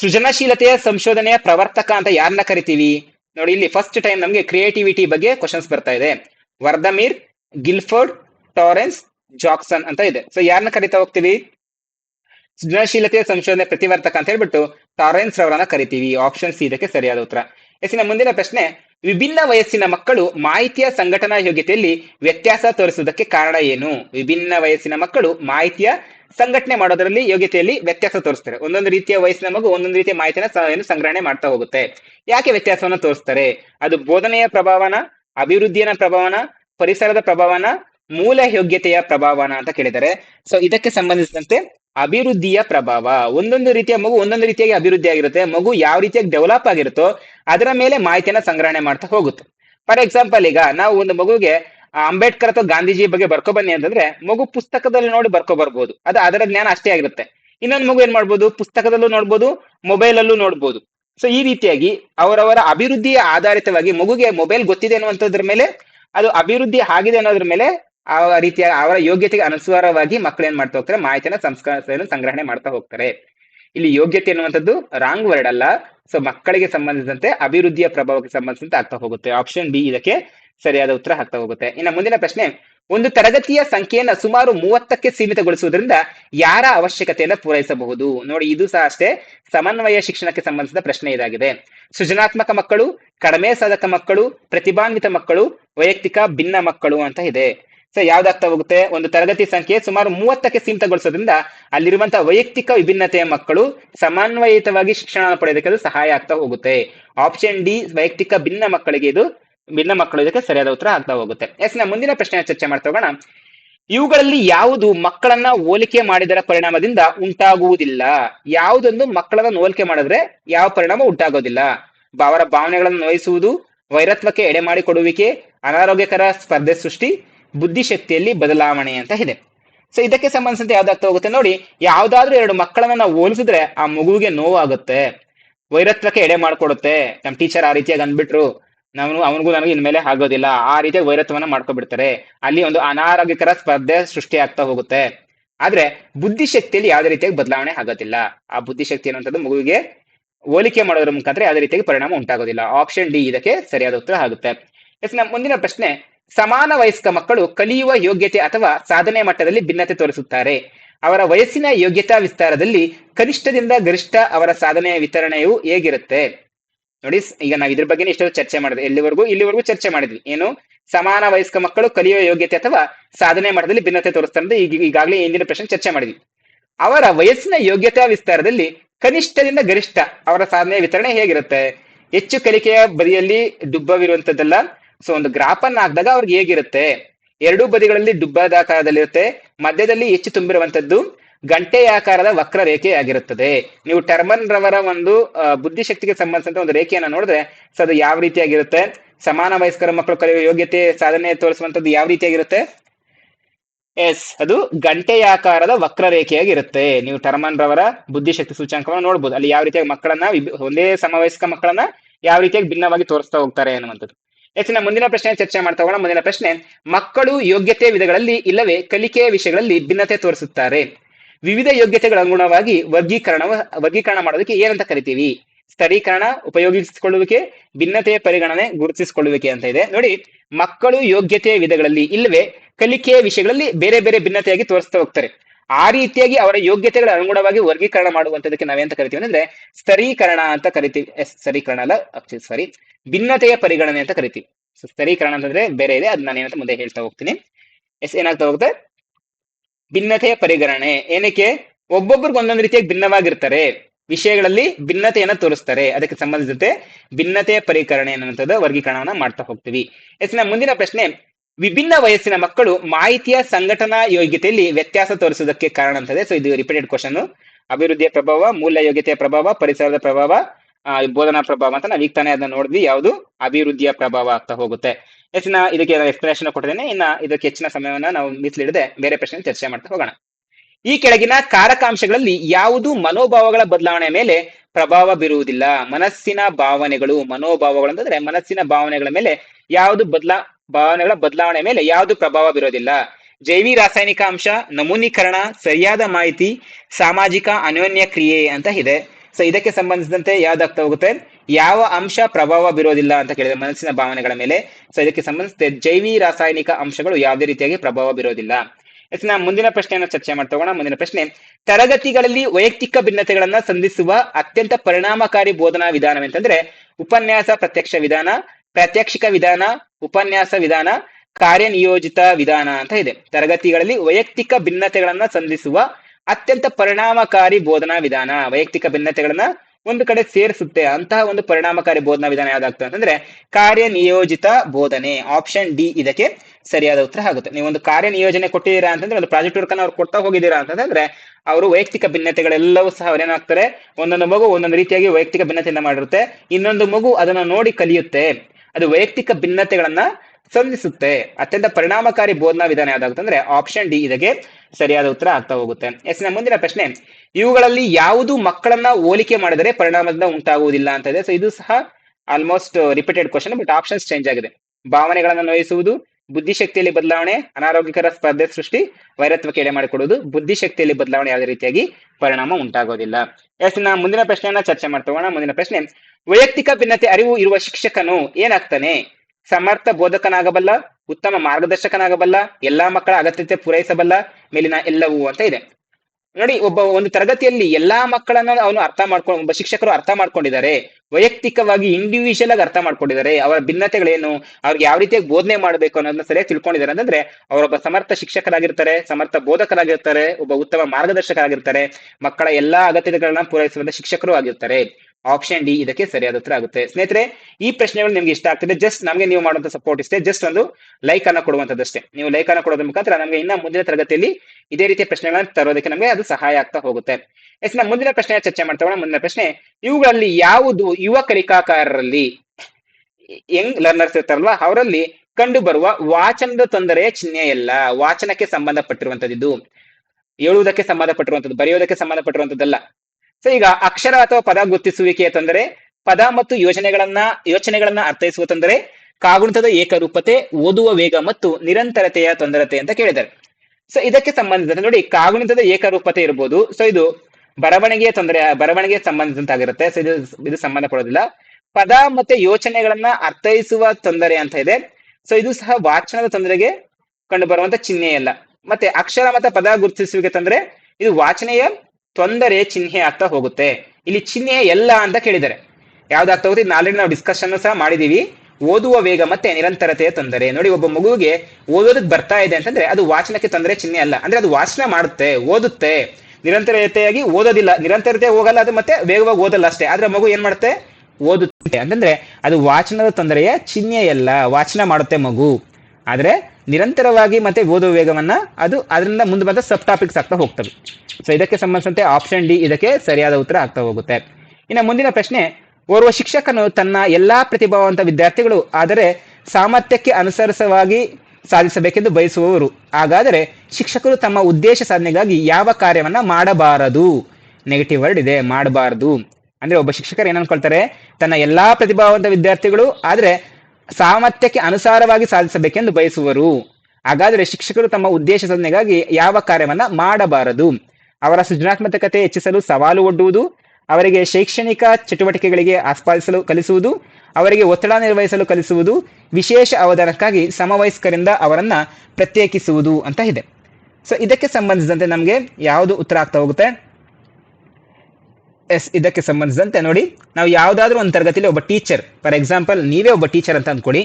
ಸೃಜನಶೀಲತೆಯ ಸಂಶೋಧನೆಯ ಪ್ರವರ್ತಕ ಅಂತ ಯಾರನ್ನ ಕರಿತೀವಿ? ನೋಡಿ, ಇಲ್ಲಿ ಫಸ್ಟ್ ಟೈಮ್ ನಮಗೆ ಕ್ರಿಯೇಟಿವಿಟಿ ಬಗ್ಗೆ ಕ್ವಶನ್ಸ್ ಬರ್ತಾ ಇದೆ. ವರ್ಧಮೀರ್, ಗಿಲ್ಫೋರ್ಡ್, ಟಾರೆನ್ಸ್, ಜಾಕ್ಸನ್ ಅಂತ ಇದೆ. ಸೊ ಯಾರನ್ನ ಕರಿತಾ ಹೋಗ್ತೀವಿ? ಸೃಜನಶೀಲತೆಯ ಸಂಶೋಧನೆ ಪ್ರತಿವರ್ತಕ ಅಂತ ಹೇಳ್ಬಿಟ್ಟು ಟಾರೆನ್ಸ್ ರವರನ್ನ ಕರಿತೀವಿ. ಆಪ್ಷನ್ ಸಿ ಇದಕ್ಕೆ ಸರಿಯಾದ ಉತ್ತರ. ಎಸ್ಸಿನ ಮುಂದಿನ ಪ್ರಶ್ನೆ, ವಿಭಿನ್ನ ವಯಸ್ಸಿನ ಮಕ್ಕಳು ಮಾಹಿತಿಯ ಸಂಘಟನಾ ಯೋಗ್ಯತೆಯಲ್ಲಿ ವ್ಯತ್ಯಾಸ ತೋರಿಸುವುದಕ್ಕೆ ಕಾರಣ ಏನು? ವಿಭಿನ್ನ ವಯಸ್ಸಿನ ಮಕ್ಕಳು ಮಾಹಿತಿಯ ಸಂಘಟನೆ ಮಾಡೋದರಲ್ಲಿ ಯೋಗ್ಯತೆಯಲ್ಲಿ ವ್ಯತ್ಯಾಸ ತೋರಿಸ್ತಾರೆ. ಒಂದೊಂದು ರೀತಿಯ ವಯಸ್ಸಿನ ಮಗು ಒಂದೊಂದು ರೀತಿಯ ಮಾಹಿತಿಯನ್ನು ಸಂಗ್ರಹಣೆ ಮಾಡ್ತಾ ಹೋಗುತ್ತೆ. ಯಾಕೆ ವ್ಯತ್ಯಾಸವನ್ನು ತೋರಿಸ್ತಾರೆ? ಅದು ಬೋಧನೆಯ ಪ್ರಭಾವನ ಅಭಿವೃದ್ಧಿಯ ಪ್ರಭಾವನ, ಪರಿಸರದ ಪ್ರಭಾವನ, ಮೂಲ ಯೋಗ್ಯತೆಯ ಪ್ರಭಾವನ ಅಂತ ಕೇಳಿದ್ದಾರೆ. ಸೊ ಇದಕ್ಕೆ ಸಂಬಂಧಿಸಿದಂತೆ ಅಭಿವೃದ್ಧಿಯ ಪ್ರಭಾವ, ಒಂದೊಂದು ರೀತಿಯ ಮಗು ಒಂದೊಂದು ರೀತಿಯಾಗಿ ಅಭಿವೃದ್ಧಿ ಆಗಿರುತ್ತೆ, ಮಗು ಯಾವ ರೀತಿಯಾಗಿ ಡೆವಲಪ್ ಆಗಿರುತ್ತೋ ಅದರ ಮೇಲೆ ಮಾಹಿತಿಯನ್ನ ಸಂಗ್ರಹಣೆ ಮಾಡ್ತಾ ಹೋಗುತ್ತೆ. ಫಾರ್ ಎಕ್ಸಾಂಪಲ್ ಈಗ ನಾವು ಒಂದು ಮಗುಗೆ ಅಂಬೇಡ್ಕರ್ ಅಥವಾ ಗಾಂಧೀಜಿ ಬಗ್ಗೆ ಬರ್ಕೋ ಬನ್ನಿ ಅಂತಂದ್ರೆ, ಮಗು ಪುಸ್ತಕದಲ್ಲಿ ನೋಡಿ ಬರ್ಕೋ ಬರ್ಬೋದು. ಅದು ಅದರ ಜ್ಞಾನ ಅಷ್ಟೇ ಆಗಿರುತ್ತೆ. ಇನ್ನೊಂದು ಮಗು ಏನ್ ಮಾಡ್ಬೋದು? ಪುಸ್ತಕದಲ್ಲೂ ನೋಡ್ಬೋದು ಮೊಬೈಲ್ ಅಲ್ಲೂ ನೋಡ್ಬೋದು. ಸೊ ಈ ರೀತಿಯಾಗಿ ಅವರವರ ಅಭಿವೃದ್ಧಿಯ ಆಧಾರಿತವಾಗಿ ಮಗುಗೆ ಮೊಬೈಲ್ ಗೊತ್ತಿದೆ ಅನ್ನುವಂಥದ್ರ ಮೇಲೆ, ಅದು ಅಭಿವೃದ್ಧಿ ಆಗಿದೆ ಅನ್ನೋದ್ರ ಮೇಲೆ ಆ ರೀತಿಯ ಅವರ ಯೋಗ್ಯತೆಗೆ ಅನುಸಾರವಾಗಿ ಮಕ್ಕಳು ಏನ್ ಮಾಡ್ತಾ ಹೋಗ್ತಾರೆ, ಮಾಹಿತಿಯನ್ನ ಸಂಸ್ಕಾರ ಸಂಗ್ರಹಣೆ ಮಾಡ್ತಾ ಹೋಗ್ತಾರೆ. ಇಲ್ಲಿ ಯೋಗ್ಯತೆ ಅನ್ನುವಂಥದ್ದು ರಾಂಗ್ ವರ್ಡ್ ಅಲ್ಲ. ಸೊ ಮಕ್ಕಳಿಗೆ ಸಂಬಂಧಿಸಿದಂತೆ ಅಭಿವೃದ್ಧಿಯ ಪ್ರಭಾವಕ್ಕೆ ಸಂಬಂಧಿಸಿದಂತೆ ಆಗ್ತಾ ಹೋಗುತ್ತೆ. ಆಪ್ಷನ್ ಬಿ ಇದಕ್ಕೆ ಸರಿಯಾದ ಉತ್ತರ ಆಗ್ತಾ ಹೋಗುತ್ತೆ. ಇನ್ನು ಮುಂದಿನ ಪ್ರಶ್ನೆ, ಒಂದು ತರಗತಿಯ ಸಂಖ್ಯೆಯನ್ನ ಸುಮಾರು ಮೂವತ್ತಕ್ಕೆ ಸೀಮಿತಗೊಳಿಸುವುದರಿಂದ ಯಾರ ಅವಶ್ಯಕತೆಯನ್ನು ಪೂರೈಸಬಹುದು? ನೋಡಿ, ಇದು ಸಹ ಅಷ್ಟೇ ಸಮನ್ವಯ ಶಿಕ್ಷಣಕ್ಕೆ ಸಂಬಂಧಿಸಿದ ಪ್ರಶ್ನೆ ಇದಾಗಿದೆ. ಸೃಜನಾತ್ಮಕ ಮಕ್ಕಳು, ಕಡಿಮೆ ಸಾಧಕ ಮಕ್ಕಳು, ಪ್ರತಿಭಾನ್ವಿತ ಮಕ್ಕಳು, ವೈಯಕ್ತಿಕ ಭಿನ್ನ ಮಕ್ಕಳು ಅಂತ ಇದೆ. ಸೊ ಯಾವ್ದಾಗ್ತಾ ಹೋಗುತ್ತೆ? ಒಂದು ತರಗತಿ ಸಂಖ್ಯೆ ಸುಮಾರು ಮೂವತ್ತಕ್ಕೆ ಸೀಮಿತಗೊಳಿಸೋದ್ರಿಂದ ಅಲ್ಲಿರುವಂತಹ ವೈಯಕ್ತಿಕ ವಿಭಿನ್ನತೆಯ ಮಕ್ಕಳು ಸಮನ್ವಯಿತವಾಗಿ ಶಿಕ್ಷಣ ಪಡೆಯೋದಕ್ಕೆ ಅದು ಸಹಾಯ ಆಗ್ತಾ ಹೋಗುತ್ತೆ. ಆಪ್ಷನ್ ಡಿ ವೈಯಕ್ತಿಕ ಭಿನ್ನ ಮಕ್ಕಳಿಗೆ ಇದು ಭಿನ್ನ ಮಕ್ಕಳು ಇದಕ್ಕೆ ಸರಿಯಾದ ಉತ್ತರ ಆಗ್ತಾ ಹೋಗುತ್ತೆ. ಎಸ್ ನಾ ಮುಂದಿನ ಪ್ರಶ್ನೆ ಚರ್ಚೆ ಮಾಡ್ತಾ ಹೋಗೋಣ. ಇವುಗಳಲ್ಲಿ ಯಾವುದು ಮಕ್ಕಳನ್ನ ಹೋಲಿಕೆ ಮಾಡಿದರ ಪರಿಣಾಮದಿಂದ ಉಂಟಾಗುವುದಿಲ್ಲ? ಯಾವುದೊಂದು ಮಕ್ಕಳನ್ನ ಹೋಲಿಕೆ ಮಾಡಿದ್ರೆ ಯಾವ ಪರಿಣಾಮ ಉಂಟಾಗೋದಿಲ್ಲ? ಅವರ ಭಾವನೆಗಳನ್ನು ನೋಯಿಸುವುದು, ವೈರತ್ವಕ್ಕೆ ಎಡೆ ಮಾಡಿಕೊಡುವಿಕೆ, ಅನಾರೋಗ್ಯಕರ ಸ್ಪರ್ಧೆ ಸೃಷ್ಟಿ ಬುದ್ಧಿಶಕ್ತಿಯಲ್ಲಿ ಬದಲಾವಣೆ ಅಂತ ಇದೆ. ಸೊ ಇದಕ್ಕೆ ಸಂಬಂಧಿಸಿದಂತೆ ಯಾವ್ದಾಗ್ತಾ ಹೋಗುತ್ತೆ ನೋಡಿ, ಯಾವ್ದಾದ್ರೂ ಎರಡು ಮಕ್ಕಳನ್ನ ನಾವು ಹೋಲಿಸಿದ್ರೆ ಆ ಮಗುವಿಗೆ ನೋವಾಗುತ್ತೆ, ವೈರತ್ವಕ್ಕೆ ಎಡೆ ಮಾಡ್ಕೊಡುತ್ತೆ. ನಮ್ ಟೀಚರ್ ಆ ರೀತಿಯಾಗಿ ಅಂದ್ಬಿಟ್ರು ನಾನು ಅವನಿಗೂ ನನಗೆ ಇನ್ಮೇಲೆ ಆಗೋದಿಲ್ಲ. ಆ ರೀತಿಯ ವೈರತ್ವನ ಮಾಡ್ಕೊಬಿಡ್ತಾರೆ. ಅಲ್ಲಿ ಒಂದು ಅನಾರೋಗ್ಯಕರ ಸ್ಪರ್ಧೆ ಸೃಷ್ಟಿ ಆಗ್ತಾ ಹೋಗುತ್ತೆ. ಆದ್ರೆ ಬುದ್ಧಿಶಕ್ತಿಯಲ್ಲಿ ಯಾವುದೇ ರೀತಿಯಾಗಿ ಬದಲಾವಣೆ ಆಗೋದಿಲ್ಲ. ಆ ಬುದ್ಧಿಶಕ್ತಿ ಅನ್ನುವಂಥದ್ದು ಮಗುವಿಗೆ ಹೋಲಿಕೆ ಮಾಡೋದ್ರ ಮುಖಾಂತರ ಯಾವುದೇ ರೀತಿಯಾಗಿ ಪರಿಣಾಮ ಉಂಟಾಗೋದಿಲ್ಲ. ಆಪ್ಷನ್ ಡಿ ಇದಕ್ಕೆ ಸರಿಯಾದ ಉತ್ತರ ಆಗುತ್ತೆ. ಎಸ್ ನಮ್ಮ ಮುಂದಿನ ಪ್ರಶ್ನೆ ಸಮಾನ ವಯಸ್ಕ ಮಕ್ಕಳು ಕಲಿಯುವ ಯೋಗ್ಯತೆ ಅಥವಾ ಸಾಧನೆ ಮಟ್ಟದಲ್ಲಿ ಭಿನ್ನತೆ ತೋರಿಸುತ್ತಾರೆ. ಅವರ ವಯಸ್ಸಿನ ಯೋಗ್ಯತಾ ವಿಸ್ತಾರದಲ್ಲಿ ಕನಿಷ್ಠದಿಂದ ಗರಿಷ್ಠ ಅವರ ಸಾಧನೆಯ ವಿತರಣೆಯು ಹೇಗಿರುತ್ತೆ? ನೋಡಿ ಈಗ ನಾವು ಇದ್ರ ಬಗ್ಗೆ ಇಷ್ಟೊಂದು ಚರ್ಚೆ ಮಾಡಿದ್ವಿ. ಎಲ್ಲಿವರೆಗೂ, ಇಲ್ಲಿವರೆಗೂ ಚರ್ಚೆ ಮಾಡಿದ್ವಿ. ಏನು? ಸಮಾನ ವಯಸ್ಕ ಮಕ್ಕಳು ಕಲಿಯುವ ಯೋಗ್ಯತೆ ಅಥವಾ ಸಾಧನೆ ಮಟ್ಟದಲ್ಲಿ ಭಿನ್ನತೆ ತೋರಿಸ್ತಾರೆ ಈಗ, ಈಗಾಗಲೇ ಇಂದಿನ ಪ್ರಶ್ನೆ ಚರ್ಚೆ ಮಾಡಿದ್ವಿ. ಅವರ ವಯಸ್ಸಿನ ಯೋಗ್ಯತಾ ವಿಸ್ತಾರದಲ್ಲಿ ಕನಿಷ್ಠದಿಂದ ಗರಿಷ್ಠ ಅವರ ಸಾಧನೆಯ ವಿತರಣೆ ಹೇಗಿರುತ್ತೆ? ಹೆಚ್ಚು ಕಲಿಕೆಯ ಬದಿಯಲ್ಲಿ ಡುಬ್ಬವಿರುವಂತದ್ದಲ್ಲ ಸೊ ಒಂದು ಗ್ರಾಫ್ ಅನ್ನ ಹಾಕಿದಾಗ ಅವ್ರಿಗೆ ಹೇಗಿರುತ್ತೆ? ಎರಡೂ ಬದಿಗಳಲ್ಲಿ ದುಬ್ಬದಾಕಾರದಲ್ಲಿರುತ್ತೆ ಮಧ್ಯದಲ್ಲಿ ಹೆಚ್ಚು ತುಂಬಿರುವಂತದ್ದು ಗಂಟೆಯ ಆಕಾರದ ವಕ್ರ ರೇಖೆಯಾಗಿರುತ್ತದೆ ನೀವು ಟರ್ಮನ್ ರವರ ಒಂದು ಬುದ್ಧಿಶಕ್ತಿಗೆ ಸಂಬಂಧಿಸಿದಂತ ಒಂದು ರೇಖೆಯನ್ನು ನೋಡಿದ್ರೆ ಸೊ ಅದು ಯಾವ ರೀತಿಯಾಗಿರುತ್ತೆ? ಸಮಾನ ವಯಸ್ಕರ ಮಕ್ಕಳು ಕಲಿಯುವ ಯೋಗ್ಯತೆ, ಸಾಧನೆ ತೋರಿಸುವಂತದ್ದು ಯಾವ ರೀತಿಯಾಗಿರುತ್ತೆ? ಎಸ್, ಅದು ಗಂಟೆಯ ಆಕಾರದ ವಕ್ರ ರೇಖೆಯಾಗಿರುತ್ತೆ ನೀವು ಟರ್ಮನ್ ರವರ ಬುದ್ಧಿಶಕ್ತಿ ಸೂಚ್ಯಾಂಕವನ್ನು ನೋಡ್ಬೋದು. ಅಲ್ಲಿ ಯಾವ ರೀತಿಯಾಗಿ ಮಕ್ಕಳನ್ನ ಒಂದೇ ಸಮವಯಸ್ಕ ಮಕ್ಕಳನ್ನ ಯಾವ ರೀತಿಯಾಗಿ ಭಿನ್ನವಾಗಿ ತೋರಿಸ್ತಾ ಹೋಗ್ತಾರೆ ಅನ್ನುವಂಥದ್ದು ಹೆಚ್ಚಿನ ಮುಂದಿನ ಪ್ರಶ್ನೆ ಚರ್ಚೆ ಮಾಡ್ತಾ ಹೋಗೋಣ. ಮುಂದಿನ ಪ್ರಶ್ನೆ, ಮಕ್ಕಳು ಯೋಗ್ಯತೆ ವಿಧಗಳಲ್ಲಿ ಇಲ್ಲವೇ ಕಲಿಕೆಯ ವಿಷಯಗಳಲ್ಲಿ ಭಿನ್ನತೆ ತೋರಿಸುತ್ತಾರೆ? ವಿವಿಧ ಯೋಗ್ಯತೆಗಳ ಅನುಗುಣವಾಗಿ ವರ್ಗೀಕರಣ ವರ್ಗೀಕರಣ ಮಾಡೋದಕ್ಕೆ ಏನಂತ ಕರಿತೀವಿ? ಸ್ಥಳೀಕರಣ, ಉಪಯೋಗಿಸಿಕೊಳ್ಳುವಿಕೆ ಭಿನ್ನತೆಯ ಪರಿಗಣನೆ, ಗುರುತಿಸಿಕೊಳ್ಳುವಿಕೆ ಅಂತ ಇದೆ. ನೋಡಿ, ಮಕ್ಕಳು ಯೋಗ್ಯತೆಯ ವಿಧಗಳಲ್ಲಿ ಇಲ್ಲವೇ ಕಲಿಕೆಯ ವಿಷಯಗಳಲ್ಲಿ ಬೇರೆ ಬೇರೆ ಭಿನ್ನತೆಯಾಗಿ ತೋರಿಸ್ತಾ ಹೋಗ್ತಾರೆ. ಆ ರೀತಿಯಾಗಿ ಅವರ ಯೋಗ್ಯತೆಗಳ ಅನುಗುಣವಾಗಿ ವರ್ಗೀಕರಣ ಮಾಡುವಂತದಕ್ಕೆ ನಾವೇಂತ ಕರಿತೀವಿ ಅಂದ್ರೆ ಸ್ಥರೀಕರಣ ಅಂತ ಕರಿತೀವಿ. ಎಸ್ ಅಲ್ಲ ಸಾರಿ. ಭಿನ್ನತೆಯ ಪರಿಗಣನೆ ಅಂತ ಕರಿತೀವಿ. ಸ್ಥರೀಕರಣ ಅಂತಂದ್ರೆ ಬೇರೆ ಇದೆ. ಅದ್ ನಾನು ಏನಂತ ಮುಂದೆ ಹೇಳ್ತಾ ಹೋಗ್ತೀನಿ. ಎಸ್, ಏನಾಗ್ತಾ ಹೋಗುತ್ತೆ? ಭಿನ್ನತೆಯ ಪರಿಗಣನೆ. ಏನಕ್ಕೆ? ಒಬ್ಬೊಬ್ರಿಗೆ ಒಂದೊಂದು ರೀತಿಯಾಗಿ ಭಿನ್ನವಾಗಿರ್ತಾರೆ. ವಿಷಯಗಳಲ್ಲಿ ಭಿನ್ನತೆಯನ್ನ ತೋರಿಸ್ತಾರೆ. ಅದಕ್ಕೆ ಸಂಬಂಧಿಸಿದಂತೆ ಭಿನ್ನತೆಯ ಪರಿಕರಣೆ ಅನ್ನುವಂಥದ್ದು ವರ್ಗೀಕರಣವನ್ನ ಮಾಡ್ತಾ ಹೋಗ್ತೀವಿ. ಎಸ್, ನ ಮುಂದಿನ ಪ್ರಶ್ನೆ. ವಿಭಿನ್ನ ವಯಸ್ಸಿನ ಮಕ್ಕಳು ಮಾಹಿತಿಯ ಸಂಘಟನಾ ಯೋಗ್ಯತೆಯಲ್ಲಿ ವ್ಯತ್ಯಾಸ ತೋರಿಸುವುದಕ್ಕೆ ಕಾರಣ ಅಂತದೆ. ಸೊ ಇದು ರಿಪೀಟೆಡ್ ಕ್ವಶನ್ ಅಭಿವೃದ್ಧಿಯ ಪ್ರಭಾವ, ಮೂಲ ಯೋಗ್ಯತೆಯ ಪ್ರಭಾವ, ಪರಿಸರದ ಪ್ರಭಾವ ಬೋಧನಾ ಪ್ರಭಾವ ಅಂತ ನಾವು ಈಗ ತಾನೇ ಅದನ್ನ ನೋಡಿದ್ವಿ. ಯಾವುದು? ಅಭಿವೃದ್ಧಿಯ ಪ್ರಭಾವ ಆಗ್ತಾ ಹೋಗುತ್ತೆ. ಹೆಚ್ಚಿನ ಇದಕ್ಕೆ ಎಕ್ಸ್ಪ್ಲನೇಷನ್ ಕೊಟ್ಟಿದ್ದೇನೆ. ಇನ್ನ ಇದಕ್ಕೆ ಹೆಚ್ಚಿನ ಸಮಯವನ್ನ ನಾವು ಮೀಸಲಿಡದೆ ಬೇರೆ ಪ್ರಶ್ನೆ ಚರ್ಚೆ ಮಾಡ್ತಾ ಹೋಗೋಣ. ಈ ಕೆಳಗಿನ ಕಾರಕಾಂಶಗಳಲ್ಲಿ ಯಾವುದು ಮನೋಭಾವಗಳ ಬದಲಾವಣೆ ಮೇಲೆ ಪ್ರಭಾವ ಬೀರುವುದಿಲ್ಲ? ಮನಸ್ಸಿನ ಭಾವನೆಗಳು, ಮನೋಭಾವಗಳು ಅಂತಂದ್ರೆ ಮನಸ್ಸಿನ ಭಾವನೆಗಳ ಮೇಲೆ ಯಾವುದು ಬದಲಾ ಭಾವನೆಗಳ ಬದಲಾವಣೆ ಮೇಲೆ ಯಾವುದು ಪ್ರಭಾವ ಬೀರೋದಿಲ್ಲ. ಜೈವಿ ರಾಸಾಯನಿಕ ಅಂಶ, ನಮೂನೀಕರಣ, ಸರಿಯಾದ ಮಾಹಿತಿ, ಸಾಮಾಜಿಕ ಅನ್ಯೋನ್ಯ ಕ್ರಿಯೆ ಅಂತ ಇದೆ. ಸೊ ಇದಕ್ಕೆ ಸಂಬಂಧಿಸಿದಂತೆ ಯಾವ್ದಾಗ್ತಾ ಹೋಗುತ್ತೆ? ಯಾವ ಅಂಶ ಪ್ರಭಾವ ಬೀರೋದಿಲ್ಲ ಅಂತ ಕೇಳಿದ್ರೆ ಮನಸ್ಸಿನ ಭಾವನೆಗಳ ಮೇಲೆ. ಸೊ ಇದಕ್ಕೆ ಸಂಬಂಧಿಸಿದ ಜೈವಿ ರಾಸಾಯನಿಕ ಅಂಶಗಳು ಯಾವುದೇ ರೀತಿಯಾಗಿ ಪ್ರಭಾವ ಬೀರೋದಿಲ್ಲ. ಎಸ್ ಮುಂದಿನ ಪ್ರಶ್ನೆಯನ್ನು ಚರ್ಚೆ ಮಾಡ್ತೋಗೋಣ ಮುಂದಿನ ಪ್ರಶ್ನೆ, ತರಗತಿಗಳಲ್ಲಿ ವೈಯಕ್ತಿಕ ಭಿನ್ನತೆಗಳನ್ನ ಸಂಧಿಸುವ ಅತ್ಯಂತ ಪರಿಣಾಮಕಾರಿ ಬೋಧನಾ ವಿಧಾನವೆಂತಂದ್ರೆ ಉಪನ್ಯಾಸ, ಪ್ರತ್ಯಕ್ಷ ವಿಧಾನ, ಪ್ರಾತ್ಯಕ್ಷಿಕ ವಿಧಾನ ಉಪನ್ಯಾಸ ವಿಧಾನ, ಕಾರ್ಯನಿಯೋಜಿತ ವಿಧಾನ ಅಂತ ಇದೆ. ತರಗತಿಗಳಲ್ಲಿ ವೈಯಕ್ತಿಕ ಭಿನ್ನತೆಗಳನ್ನ ಸಂಧಿಸುವ ಅತ್ಯಂತ ಪರಿಣಾಮಕಾರಿ ಬೋಧನಾ ವಿಧಾನ. ವೈಯಕ್ತಿಕ ಭಿನ್ನತೆಗಳನ್ನ ಒಂದು ಕಡೆ ಸೇರಿಸುತ್ತೆ, ಅಂತಹ ಒಂದು ಪರಿಣಾಮಕಾರಿ ಬೋಧನಾ ವಿಧಾನ ಯಾವ್ದಾಗ್ತದೆ ಅಂತಂದ್ರೆ ಕಾರ್ಯನಿಯೋಜಿತ ಬೋಧನೆ. ಆಪ್ಷನ್ ಡಿ ಇದಕ್ಕೆ ಸರಿಯಾದ ಉತ್ತರ ಆಗುತ್ತೆ. ನೀವು ಒಂದು ಕಾರ್ಯ ನಿಯೋಜನೆ ಕೊಟ್ಟಿದ್ದೀರಾ ಅಂತಂದ್ರೆ, ಒಂದು ಪ್ರಾಜೆಕ್ಟ್ ವರ್ಕ್ ಅನ್ನು ಅವ್ರು ಕೊಡ್ತಾ ಹೋಗಿದ್ದೀರಾ ಅಂತಂದ್ರೆ, ಅವರು ವೈಯಕ್ತಿಕ ಭಿನ್ನತೆಗಳೆಲ್ಲವೂ ಸಹ ಅವ್ರೇನಾಗ್ತಾರೆ ಒಂದೊಂದು ಮಗು ಒಂದೊಂದು ರೀತಿಯಾಗಿ ವೈಯಕ್ತಿಕ ಭಿನ್ನತೆಯನ್ನ ಮಾಡಿರುತ್ತೆ. ಇನ್ನೊಂದು ಮಗು ಅದನ್ನ ನೋಡಿ ಕಲಿಯುತ್ತೆ. ಅದು ವೈಯಕ್ತಿಕ ಭಿನ್ನತೆಗಳನ್ನ ಸಂಧಿಸುತ್ತೆ. ಅತ್ಯಂತ ಪರಿಣಾಮಕಾರಿ ಬೋಧನಾ ವಿಧಾನ ಯಾವ್ದಾಗುತ್ತೆ ಅಂದ್ರೆ ಆಪ್ಷನ್ ಡಿ ಇದಕ್ಕೆ ಸರಿಯಾದ ಉತ್ತರ ಆಗ್ತಾ ಹೋಗುತ್ತೆ. ಎಸ್ನ ಮುಂದಿನ ಪ್ರಶ್ನೆ, ಇವುಗಳಲ್ಲಿ ಯಾವುದು ಮಕ್ಕಳನ್ನ ಹೋಲಿಕೆ ಮಾಡಿದರೆ ಪರಿಣಾಮದಿಂದ ಉಂಟಾಗುವುದಿಲ್ಲ ಅಂತ ಇದೆ. ಸೊ ಇದು ಸಹ almost repeated question but options change ಆಗಿದೆ. ಭಾವನೆಗಳನ್ನು ನೋಯಿಸುವುದು ಬುದ್ಧಿಶಕ್ತಿಯಲ್ಲಿ ಬದಲಾವಣೆ, ಅನಾರೋಗ್ಯಕರ ಸ್ಪರ್ಧೆ ಸೃಷ್ಟಿ ವೈರತ್ವಕ್ಕೆ ಎಡೆ ಮಾಡಿಕೊಡುವುದು ಬುದ್ಧಿಶಕ್ತಿಯಲ್ಲಿ ಬದಲಾವಣೆ ಯಾವುದೇ ರೀತಿಯಾಗಿ ಪರಿಣಾಮ ಉಂಟಾಗೋದಿಲ್ಲ. ಎಸ್ ನಾ ಮುಂದಿನ ಪ್ರಶ್ನೆಯನ್ನ ಚರ್ಚೆ ಮಾಡ್ತೋಣ ಮುಂದಿನ ಪ್ರಶ್ನೆ, ವೈಯಕ್ತಿಕ ಭಿನ್ನತೆ ಅರಿವು ಇರುವ ಶಿಕ್ಷಕನು ಏನಾಗ್ತಾನೆ? ಸಮರ್ಥ ಬೋಧಕನಾಗಬಲ್ಲ, ಉತ್ತಮ ಮಾರ್ಗದರ್ಶಕನಾಗಬಲ್ಲ, ಎಲ್ಲಾ ಮಕ್ಕಳ ಅಗತ್ಯತೆ ಪೂರೈಸಬಲ್ಲ, ಮೇಲಿನ ಎಲ್ಲವೂ ಅಂತ ಇದೆ. ನೋಡಿ, ಒಬ್ಬ ಒಂದು ತರಗತಿಯಲ್ಲಿ ಎಲ್ಲಾ ಮಕ್ಕಳನ್ನ ಅವನು ಅರ್ಥ ಮಾಡ್ಕೊಂಡು ಒಬ್ಬ ಶಿಕ್ಷಕರು ಅರ್ಥ ಮಾಡ್ಕೊಂಡಿದ್ದಾರೆ. ವೈಯಕ್ತಿಕವಾಗಿ ಇಂಡಿವಿಜುವಲ್ ಆಗಿ ಅರ್ಥ ಮಾಡ್ಕೊಂಡಿದ್ದಾರೆ. ಅವರ ಭಿನ್ನತೆಗಳೇನು, ಅವ್ರಿಗೆ ಯಾವ ರೀತಿಯಾಗಿ ಬೋಧನೆ ಮಾಡಬೇಕು ಅನ್ನೋದನ್ನ ಸರಿಯಾಗಿ ತಿಳ್ಕೊಂಡಿದ್ದಾರೆ. ಅಂತಂದ್ರೆ ಅವರೊಬ್ಬ ಸಮರ್ಥ ಶಿಕ್ಷಕರಾಗಿರ್ತಾರೆ, ಸಮರ್ಥ ಬೋಧಕರಾಗಿರ್ತಾರೆ, ಒಬ್ಬ ಉತ್ತಮ ಮಾರ್ಗದರ್ಶಕರಾಗಿರ್ತಾರೆ, ಮಕ್ಕಳ ಎಲ್ಲಾ ಅಗತ್ಯತೆಗಳನ್ನ ಪೂರೈಸುವಂತ ಶಿಕ್ಷಕರು ಆಗಿರ್ತಾರೆ. ಆಪ್ಷನ್ ಡಿ ಇದಕ್ಕೆ ಸರಿಯಾದ ಉತ್ತರ ಆಗುತ್ತೆ. ಸ್ನೇಹಿತರೆ, ಈ ಪ್ರಶ್ನೆಗಳು ನಿಮ್ಗೆ ಇಷ್ಟ ಆಗ್ತದೆ ಜಸ್ಟ್ ನಮಗೆ ನೀವು ಮಾಡುವಂತ ಸಪೋರ್ಟ್ ಇಷ್ಟೇ ಜಸ್ಟ್ ಒಂದು ಲೈಕ್ ಅನ್ನ ಕೊಡುವಂತದ್ದಷ್ಟೇ ನೀವು ಲೈಕ್ ಅನ್ನ ಕೊಡೋದ್ರ ಮುಖಾಂತರ ನಮಗೆ ಇನ್ನ ಮುಂದಿನ ತರಗತಿಯಲ್ಲಿ ಇದೇ ರೀತಿಯ ಪ್ರಶ್ನೆಗಳನ್ನ ತರೋದಕ್ಕೆ ನಮಗೆ ಅದು ಸಹಾಯ ಆಗ್ತಾ ಹೋಗುತ್ತೆ. ಎಸ್ ನಾ ಮುಂದಿನ ಪ್ರಶ್ನೆ ಚರ್ಚೆ ಮಾಡ್ತಾ ಮುಂದಿನ ಪ್ರಶ್ನೆ, ಇವುಗಳಲ್ಲಿ ಯಾವುದು ಯುವ ಕಲಿಕಾಕಾರರಲ್ಲಿ ಯಂಗ್ ಲರ್ನರ್ಸ್ ಇರ್ತಾರಲ್ವಾ, ಅವರಲ್ಲಿ ಕಂಡು ಬರುವ ವಾಚನದ ತೊಂದರೆಯ ಚಿಹ್ನೆಯಲ್ಲ ವಾಚನಕ್ಕೆ ಸಂಬಂಧಪಟ್ಟಿರುವಂತದ್ದು. ಹೇಳುವುದಕ್ಕೆ ಸಂಬಂಧಪಟ್ಟಿರುವಂತದ್ದು ಬರೆಯೋದಕ್ಕೆ ಸಂಬಂಧಪಟ್ಟಿರುವಂತದ್ದಲ್ಲ. ಸೊ ಈಗ ಅಕ್ಷರ ಅಥವಾ ಪದ ಗುರುತಿಸುವಿಕೆ ತೊಂದರೆ ಪದ ಮತ್ತು ಯೋಜನೆಗಳನ್ನ, ಯೋಚನೆಗಳನ್ನ ಅರ್ಥೈಸುವ ತೊಂದರೆ, ಕಾಗುಣಿತದ ಏಕರೂಪತೆ, ಓದುವ ವೇಗ ಮತ್ತು ನಿರಂತರತೆಯ ತೊಂದರತೆ ಅಂತ ಕೇಳಿದ್ದಾರೆ. ಸೊ ಇದಕ್ಕೆ ಸಂಬಂಧಿಸಿದಂತೆ ನೋಡಿ, ಕಾಗುಣಿತದ ಏಕರೂಪತೆ ಇರ್ಬೋದು. ಸೊ ಇದು ಬರವಣಿಗೆಯ ತೊಂದರೆ ಬರವಣಿಗೆಗೆ ಸಂಬಂಧಿಸಿದಂತಾಗಿರುತ್ತೆ. ಸೊ ಇದು ಇದು ಸಂಬಂಧ ಪಡೋದಿಲ್ಲ ಪದ ಮತ್ತೆ ಯೋಚನೆಗಳನ್ನ ಅರ್ಥೈಸುವ ತೊಂದರೆ ಅಂತ ಇದೆ. ಸೊ ಇದು ಸಹ ವಾಚನದ ತೊಂದರೆಗೆ ಕಂಡು ಬರುವಂತ ಚಿಹ್ನೆಯಲ್ಲ ಮತ್ತೆ ಅಕ್ಷರ ಮತ್ತು ಪದ ಗುರುತಿಸುವಿಕೆ ತೊಂದರೆ, ಇದು ವಾಚನೆಯ ತೊಂದರೆ ಚಿಹ್ನೆ ಆಗ್ತಾ ಹೋಗುತ್ತೆ. ಇಲ್ಲಿ ಚಿಹ್ನೆ ಎಲ್ಲ ಅಂತ ಕೇಳಿದ್ದಾರೆ. ಯಾವ್ದಾಗ್ತಾ ಹೋಗುತ್ತೆ? ಇದನ್ನ ಆಲ್ರೆಡಿ ನಾವು ಡಿಸ್ಕಷನ್ ಸಹ ಮಾಡಿದೀವಿ. ಓದುವ ವೇಗ ಮತ್ತೆ ನಿರಂತರತೆಯ ತೊಂದರೆ. ನೋಡಿ, ಒಬ್ಬ ಮಗುವಿಗೆ ಓದೋದಕ್ಕೆ ಬರ್ತಾ ಇದೆ ಅಂತಂದ್ರೆ ಅದು ವಾಚನಕ್ಕೆ ತೊಂದರೆ ಚಿಹ್ನೆ ಅಲ್ಲ. ಅಂದ್ರೆ ಅದು ವಾಚನ ಮಾಡುತ್ತೆ, ಓದುತ್ತೆ. ನಿರಂತರತೆಯಾಗಿ ಓದೋದಿಲ್ಲ. ನಿರಂತರತೆ ಹೋಗಲ್ಲ ಅದು ಮತ್ತೆ ವೇಗವಾಗಿ ಓದಲ್ಲ ಅಷ್ಟೇ. ಆದ್ರೆ ಮಗು ಏನ್ ಮಾಡುತ್ತೆ? ಓದುತ್ತೆ. ಅಂತಂದ್ರೆ ಅದು ವಾಚನದ ತೊಂದರೆಯ ಚಿಹ್ನೆಯಲ್ಲ ವಾಚನ ಮಾಡುತ್ತೆ ಮಗು. ಆದ್ರೆ ನಿರಂತರವಾಗಿ ಮತ್ತೆ ಓದುವ ವೇಗವನ್ನ ಅದು ಅದರಿಂದ ಮುಂದೆ ಬಂದ ಸಬ್ ಟಾಪಿಕ್ಸ್ ಆಗ್ತಾ ಹೋಗ್ತವೆ. ಸೊ ಇದಕ್ಕೆ ಸಂಬಂಧಿಸಿದಂತೆ ಆಪ್ಷನ್ ಡಿ ಇದಕ್ಕೆ ಸರಿಯಾದ ಉತ್ತರ ಆಗ್ತಾ ಹೋಗುತ್ತೆ. ಇನ್ನು ಮುಂದಿನ ಪ್ರಶ್ನೆ, ಓರ್ವ ಶಿಕ್ಷಕನು ತನ್ನ ಎಲ್ಲಾ ಪ್ರತಿಭಾವಂತ ವಿದ್ಯಾರ್ಥಿಗಳು ಆದರೆ ಸಾಮರ್ಥ್ಯಕ್ಕೆ ಅನುಸರಿಸವಾಗಿ ಸಾಧಿಸಬೇಕೆಂದು ಬಯಸುವವರು. ಹಾಗಾದರೆ ಶಿಕ್ಷಕರು ತಮ್ಮ ಉದ್ದೇಶ ಸಾಧನೆಗಾಗಿ ಯಾವ ಕಾರ್ಯವನ್ನ ಮಾಡಬಾರದು? ನೆಗೆಟಿವ್ ವರ್ಡ್ ಇದೆ, ಮಾಡಬಾರದು. ಅಂದ್ರೆ ಒಬ್ಬ ಶಿಕ್ಷಕರು ಏನ್ ಅನ್ಕೊಳ್ತಾರೆ? ತನ್ನ ಎಲ್ಲಾ ಪ್ರತಿಭಾವಂತ ವಿದ್ಯಾರ್ಥಿಗಳು ಆದ್ರೆ ಸಾಮರ್ಥ್ಯಕ್ಕೆ ಅನುಸಾರವಾಗಿ ಸಾಧಿಸಬೇಕೆಂದು ಬಯಸುವರು. ಹಾಗಾದರೆ ಶಿಕ್ಷಕರು ತಮ್ಮ ಉದ್ದೇಶ ಸಾಧನೆಗಾಗಿ ಯಾವ ಕಾರ್ಯವನ್ನ ಮಾಡಬಾರದು? ಅವರ ಸೃಜನಾತ್ಮಕತೆ ಹೆಚ್ಚಿಸಲು ಸವಾಲು ಒಡ್ಡುವುದು, ಅವರಿಗೆ ಶೈಕ್ಷಣಿಕ ಚಟುವಟಿಕೆಗಳಿಗೆ ಆಸ್ಪಾದಿಸಲು ಕಲಿಸುವುದು, ಅವರಿಗೆ ಒತ್ತಡ ನಿರ್ವಹಿಸಲು ಕಲಿಸುವುದು, ವಿಶೇಷ ಅವಧಾನಕ್ಕಾಗಿ ಸಮವಯಸ್ಕರಿಂದ ಅವರನ್ನ ಪ್ರತ್ಯೇಕಿಸುವುದು ಅಂತ ಇದೆ. ಸೊ ಇದಕ್ಕೆ ಸಂಬಂಧಿಸಿದಂತೆ ನಮಗೆ ಯಾವುದು ಉತ್ತರ ಆಗ್ತಾ ಹೋಗುತ್ತೆ? ಎಸ್, ಇದಕ್ಕೆ ಸಂಬಂಧಿಸಿದಂತೆ ನೋಡಿ, ನಾವು ಯಾವುದಾದ್ರೂ ಒಂದು ತರಗತಿಯಲ್ಲಿ ಒಬ್ಬ ಟೀಚರ್, ಫಾರ್ ಎಕ್ಸಾಂಪಲ್ ನೀವೇ ಒಬ್ಬ ಟೀಚರ್ ಅಂತ ಅಂದ್ಕೊಡಿ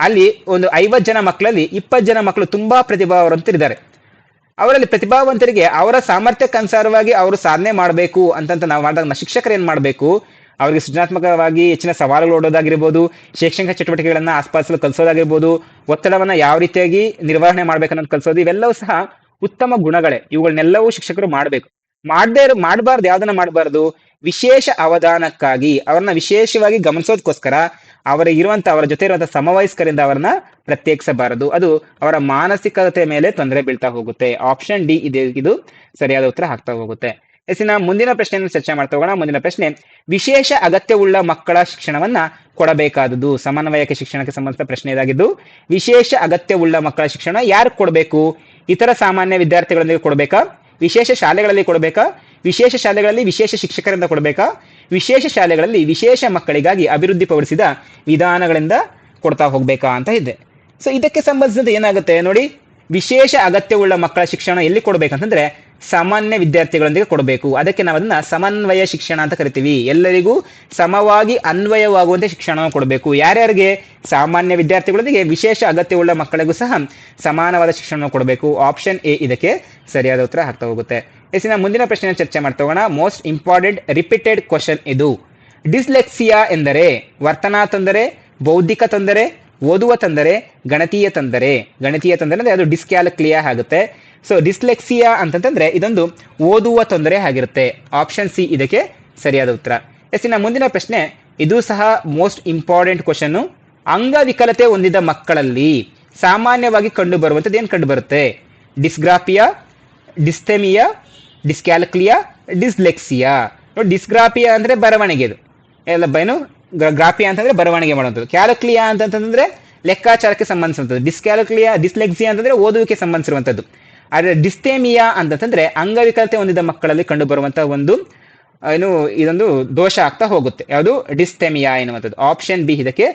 ಅಲ್ಲಿ ಒಂದು ಐವತ್ತು ಜನ ಮಕ್ಕಳಲ್ಲಿ ಇಪ್ಪತ್ತು ಜನ ಮಕ್ಕಳು ತುಂಬಾ ಪ್ರತಿಭಾವಂತರಿದ್ದಾರೆ. ಅವರಲ್ಲಿ ಪ್ರತಿಭಾವಂತರಿಗೆ ಅವರ ಸಾಮರ್ಥ್ಯಕ್ಕೆ ಅನುಸಾರವಾಗಿ ಅವರು ಸಾಧನೆ ಮಾಡಬೇಕು ಅಂತಂತ ನಾವು ಮಾಡಿದಾಗ ಶಿಕ್ಷಕರು ಏನ್ ಮಾಡಬೇಕು? ಅವರಿಗೆ ಸೃಜನಾತ್ಮಕವಾಗಿ ಹೆಚ್ಚಿನ ಸವಾಲುಗಳು ಓಡೋದಾಗಿರ್ಬೋದು, ಶೈಕ್ಷಣಿಕ ಚಟುವಟಿಕೆಗಳನ್ನ ಆಸ್ಪಾದಿಸಲು ಕಲಿಸೋದಾಗಿರ್ಬೋದು, ಒತ್ತಡವನ್ನ ಯಾವ ರೀತಿಯಾಗಿ ನಿರ್ವಹಣೆ ಮಾಡ್ಬೇಕನ್ನೋದು ಕಲಿಸೋದು, ಇವೆಲ್ಲವೂ ಸಹ ಉತ್ತಮ ಗುಣಗಳೇ. ಇವುಗಳನ್ನೆಲ್ಲವೂ ಶಿಕ್ಷಕರು ಮಾಡಬೇಕು. ಮಾಡದೇ ಮಾಡಬಾರ್ದು, ಯಾವ್ದನ್ನ ಮಾಡಬಾರ್ದು ವಿಶೇಷ ಅವಧಾನಕ್ಕಾಗಿ ಅವರನ್ನ ವಿಶೇಷವಾಗಿ ಗಮನಿಸೋದಕ್ಕೋಸ್ಕರ ಇರುವಂತ, ಅವರ ಜೊತೆ ಇರುವಂತಹ ಸಮವಯಸ್ಕರಿಂದ ಅವರನ್ನ ಪ್ರತ್ಯೇಕಿಸಬಾರದು. ಅದು ಅವರ ಮಾನಸಿಕತೆ ಮೇಲೆ ತೊಂದರೆ ಬೀಳ್ತಾ ಹೋಗುತ್ತೆ. ಆಪ್ಷನ್ ಡಿ ಇದೆ. ಇದು ಸರಿಯಾದ ಉತ್ತರ ಹಾಕ್ತಾ ಹೋಗುತ್ತೆ. ಎಸ್ಸಿನ ಮುಂದಿನ ಪ್ರಶ್ನೆಯನ್ನು ಚರ್ಚೆ ಮಾಡ್ತಾ ಹೋಗೋಣ. ಮುಂದಿನ ಪ್ರಶ್ನೆ, ವಿಶೇಷ ಅಗತ್ಯವುಳ್ಳ ಮಕ್ಕಳ ಶಿಕ್ಷಣವನ್ನ ಕೊಡಬೇಕಾದದ್ದು ಸಮನ್ವಯಕ್ಕೆ ಶಿಕ್ಷಣಕ್ಕೆ ಸಂಬಂಧಿಸಿದ ಪ್ರಶ್ನೆ ಇದಾಗಿದ್ದು, ವಿಶೇಷ ಅಗತ್ಯವುಳ್ಳ ಮಕ್ಕಳ ಶಿಕ್ಷಣ ಯಾರು ಕೊಡಬೇಕು? ಇತರ ಸಾಮಾನ್ಯ ವಿದ್ಯಾರ್ಥಿಗಳೊಂದಿಗೆ ಕೊಡಬೇಕಾ? ವಿಶೇಷ ಶಾಲೆಗಳಲ್ಲಿ ಕೊಡಬೇಕಾ? ವಿಶೇಷ ಶಾಲೆಗಳಲ್ಲಿ ವಿಶೇಷ ಶಿಕ್ಷಕರಿಂದ ಕೊಡಬೇಕಾ? ವಿಶೇಷ ಶಾಲೆಗಳಲ್ಲಿ ವಿಶೇಷ ಮಕ್ಕಳಿಗಾಗಿ ಅಭಿವೃದ್ಧಿಪಡಿಸಿದ ವಿಧಾನಗಳಿಂದ ಕೊಡ್ತಾ ಹೋಗ್ಬೇಕಾ ಅಂತ ಇದೆ ಸೊ ಇದಕ್ಕೆ ಸಂಬಂಧಿಸಿದಂತೆ ಏನಾಗುತ್ತೆ ನೋಡಿ? ವಿಶೇಷ ಅಗತ್ಯವುಳ್ಳ ಮಕ್ಕಳ ಶಿಕ್ಷಣ ಎಲ್ಲಿ ಕೊಡಬೇಕಂತಂದ್ರೆ ಸಾಮಾನ್ಯ ವಿದ್ಯಾರ್ಥಿಗಳೊಂದಿಗೆ ಕೊಡಬೇಕು. ಅದಕ್ಕೆ ನಾವು ಅದನ್ನ ಸಮನ್ವಯ ಶಿಕ್ಷಣ ಅಂತ ಕರಿತೀವಿ. ಎಲ್ಲರಿಗೂ ಸಮವಾಗಿ ಅನ್ವಯವಾಗುವಂತೆ ಶಿಕ್ಷಣ ಕೊಡಬೇಕು. ಯಾರ್ಯಾರಿಗೆ? ಸಾಮಾನ್ಯ ವಿದ್ಯಾರ್ಥಿಗಳೊಂದಿಗೆ ವಿಶೇಷ ಅಗತ್ಯವುಳ್ಳ ಮಕ್ಕಳಿಗೂ ಸಹ ಸಮಾನವಾದ ಶಿಕ್ಷಣ ಕೊಡಬೇಕು. ಆಪ್ಷನ್ ಎ ಇದಕ್ಕೆ ಸರಿಯಾದ ಉತ್ತರ ಆಗ್ತಾ ಹೋಗುತ್ತೆ. ಎಸಿನ ಮುಂದಿನ ಪ್ರಶ್ನೆ ಚರ್ಚೆ ಮಾಡ್ತೋಗೋಣ ಮೋಸ್ಟ್ ಇಂಪಾರ್ಟೆಂಟ್ ರಿಪೀಟೆಡ್ ಕ್ವಶನ್ ಇದು. ಡಿಸ್ಲೆಕ್ಸಿಯಾ ಎಂದರೆ ವರ್ತನಾ ತೊಂದರೆ, ಬೌದ್ಧಿಕ ತೊಂದರೆ, ಓದುವ ತೊಂದರೆ, ಗಣತೀಯ ತೊಂದರೆ. ಗಣತೀಯ ತೊಂದರೆ ಅಂದರೆ ಅದು ಡಿಸ್ಕ್ಯಾಲ್ಕ್ಲಿಯಾ ಆಗುತ್ತೆ. ಸೊ ಡಿಸ್ಲೆಕ್ಸಿಯಾ ಅಂತಂತಂದ್ರೆ ಇದೊಂದು ಓದುವ ತೊಂದರೆ ಆಗಿರುತ್ತೆ. ಆಪ್ಷನ್ ಸಿ ಇದಕ್ಕೆ ಸರಿಯಾದ ಉತ್ತರ. ಎಸ್ಸಿನ ಮುಂದಿನ ಪ್ರಶ್ನೆ, ಇದು ಸಹ ಮೋಸ್ಟ್ ಇಂಪಾರ್ಟೆಂಟ್ ಕ್ವಶನ್ ಅಂಗವಿಕಲತೆ ಹೊಂದಿದ ಮಕ್ಕಳಲ್ಲಿ ಸಾಮಾನ್ಯವಾಗಿ ಕಂಡು ಬರುವಂಥದ್ದು ಏನು ಕಂಡು ಬರುತ್ತೆ ಡಿಸ್ಗ್ರಾಫಿಯಾ ಡಿಸ್ಥೆಮಿಯಾ ಡಿಸ್ಕ್ಯಾಲ್ಕ್ಲಿಯಾ ಡಿಸ್ಲೆಕ್ಸಿಯಾ ನೋಡಿ ಡಿಸ್ಗ್ರಾಪಿಯಾ ಅಂದ್ರೆ ಬರವಣಿಗೆ ಇದು. ಎಲ್ಲ ಏನು ಗ್ರಾಫಿಯಾ ಅಂತಂದ್ರೆ ಬರವಣಿಗೆ ಮಾಡುವಂಥದ್ದು. ಕ್ಯಾಲ್ಕ್ಲಿಯಾ ಅಂತಂತಂದ್ರೆ ಲೆಕ್ಕಾಚಾರಕ್ಕೆ ಸಂಬಂಧಿಸಿರುವಂಥದ್ದು ಡಿಸ್ಕ್ಯಾಲ್ಕ್ಲಿಯಾ ಡಿಸ್ಲೆಕ್ಸಿಯಾ ಅಂತಂದ್ರೆ ಓದುವಿಕೆ ಸಂಬಂಧಿಸಿರುವಂಥದ್ದು. ಆದರೆ ಡಿಸ್ತೇಮಿಯಾ ಅಂತಂತಂದ್ರೆ ಅಂಗವಿಕಲತೆ ಹೊಂದಿದ ಮಕ್ಕಳಲ್ಲಿ ಕಂಡು ಬರುವಂತಹ ಒಂದು ಏನು, ಇದೊಂದು ದೋಷ ಆಗ್ತಾ ಹೋಗುತ್ತೆ. ಯಾವುದು? ಡಿಸ್ತೇಮಿಯಾ ಎನ್ನುವಂಥದ್ದು. ಆಪ್ಷನ್ ಬಿ ಇದಕ್ಕೆ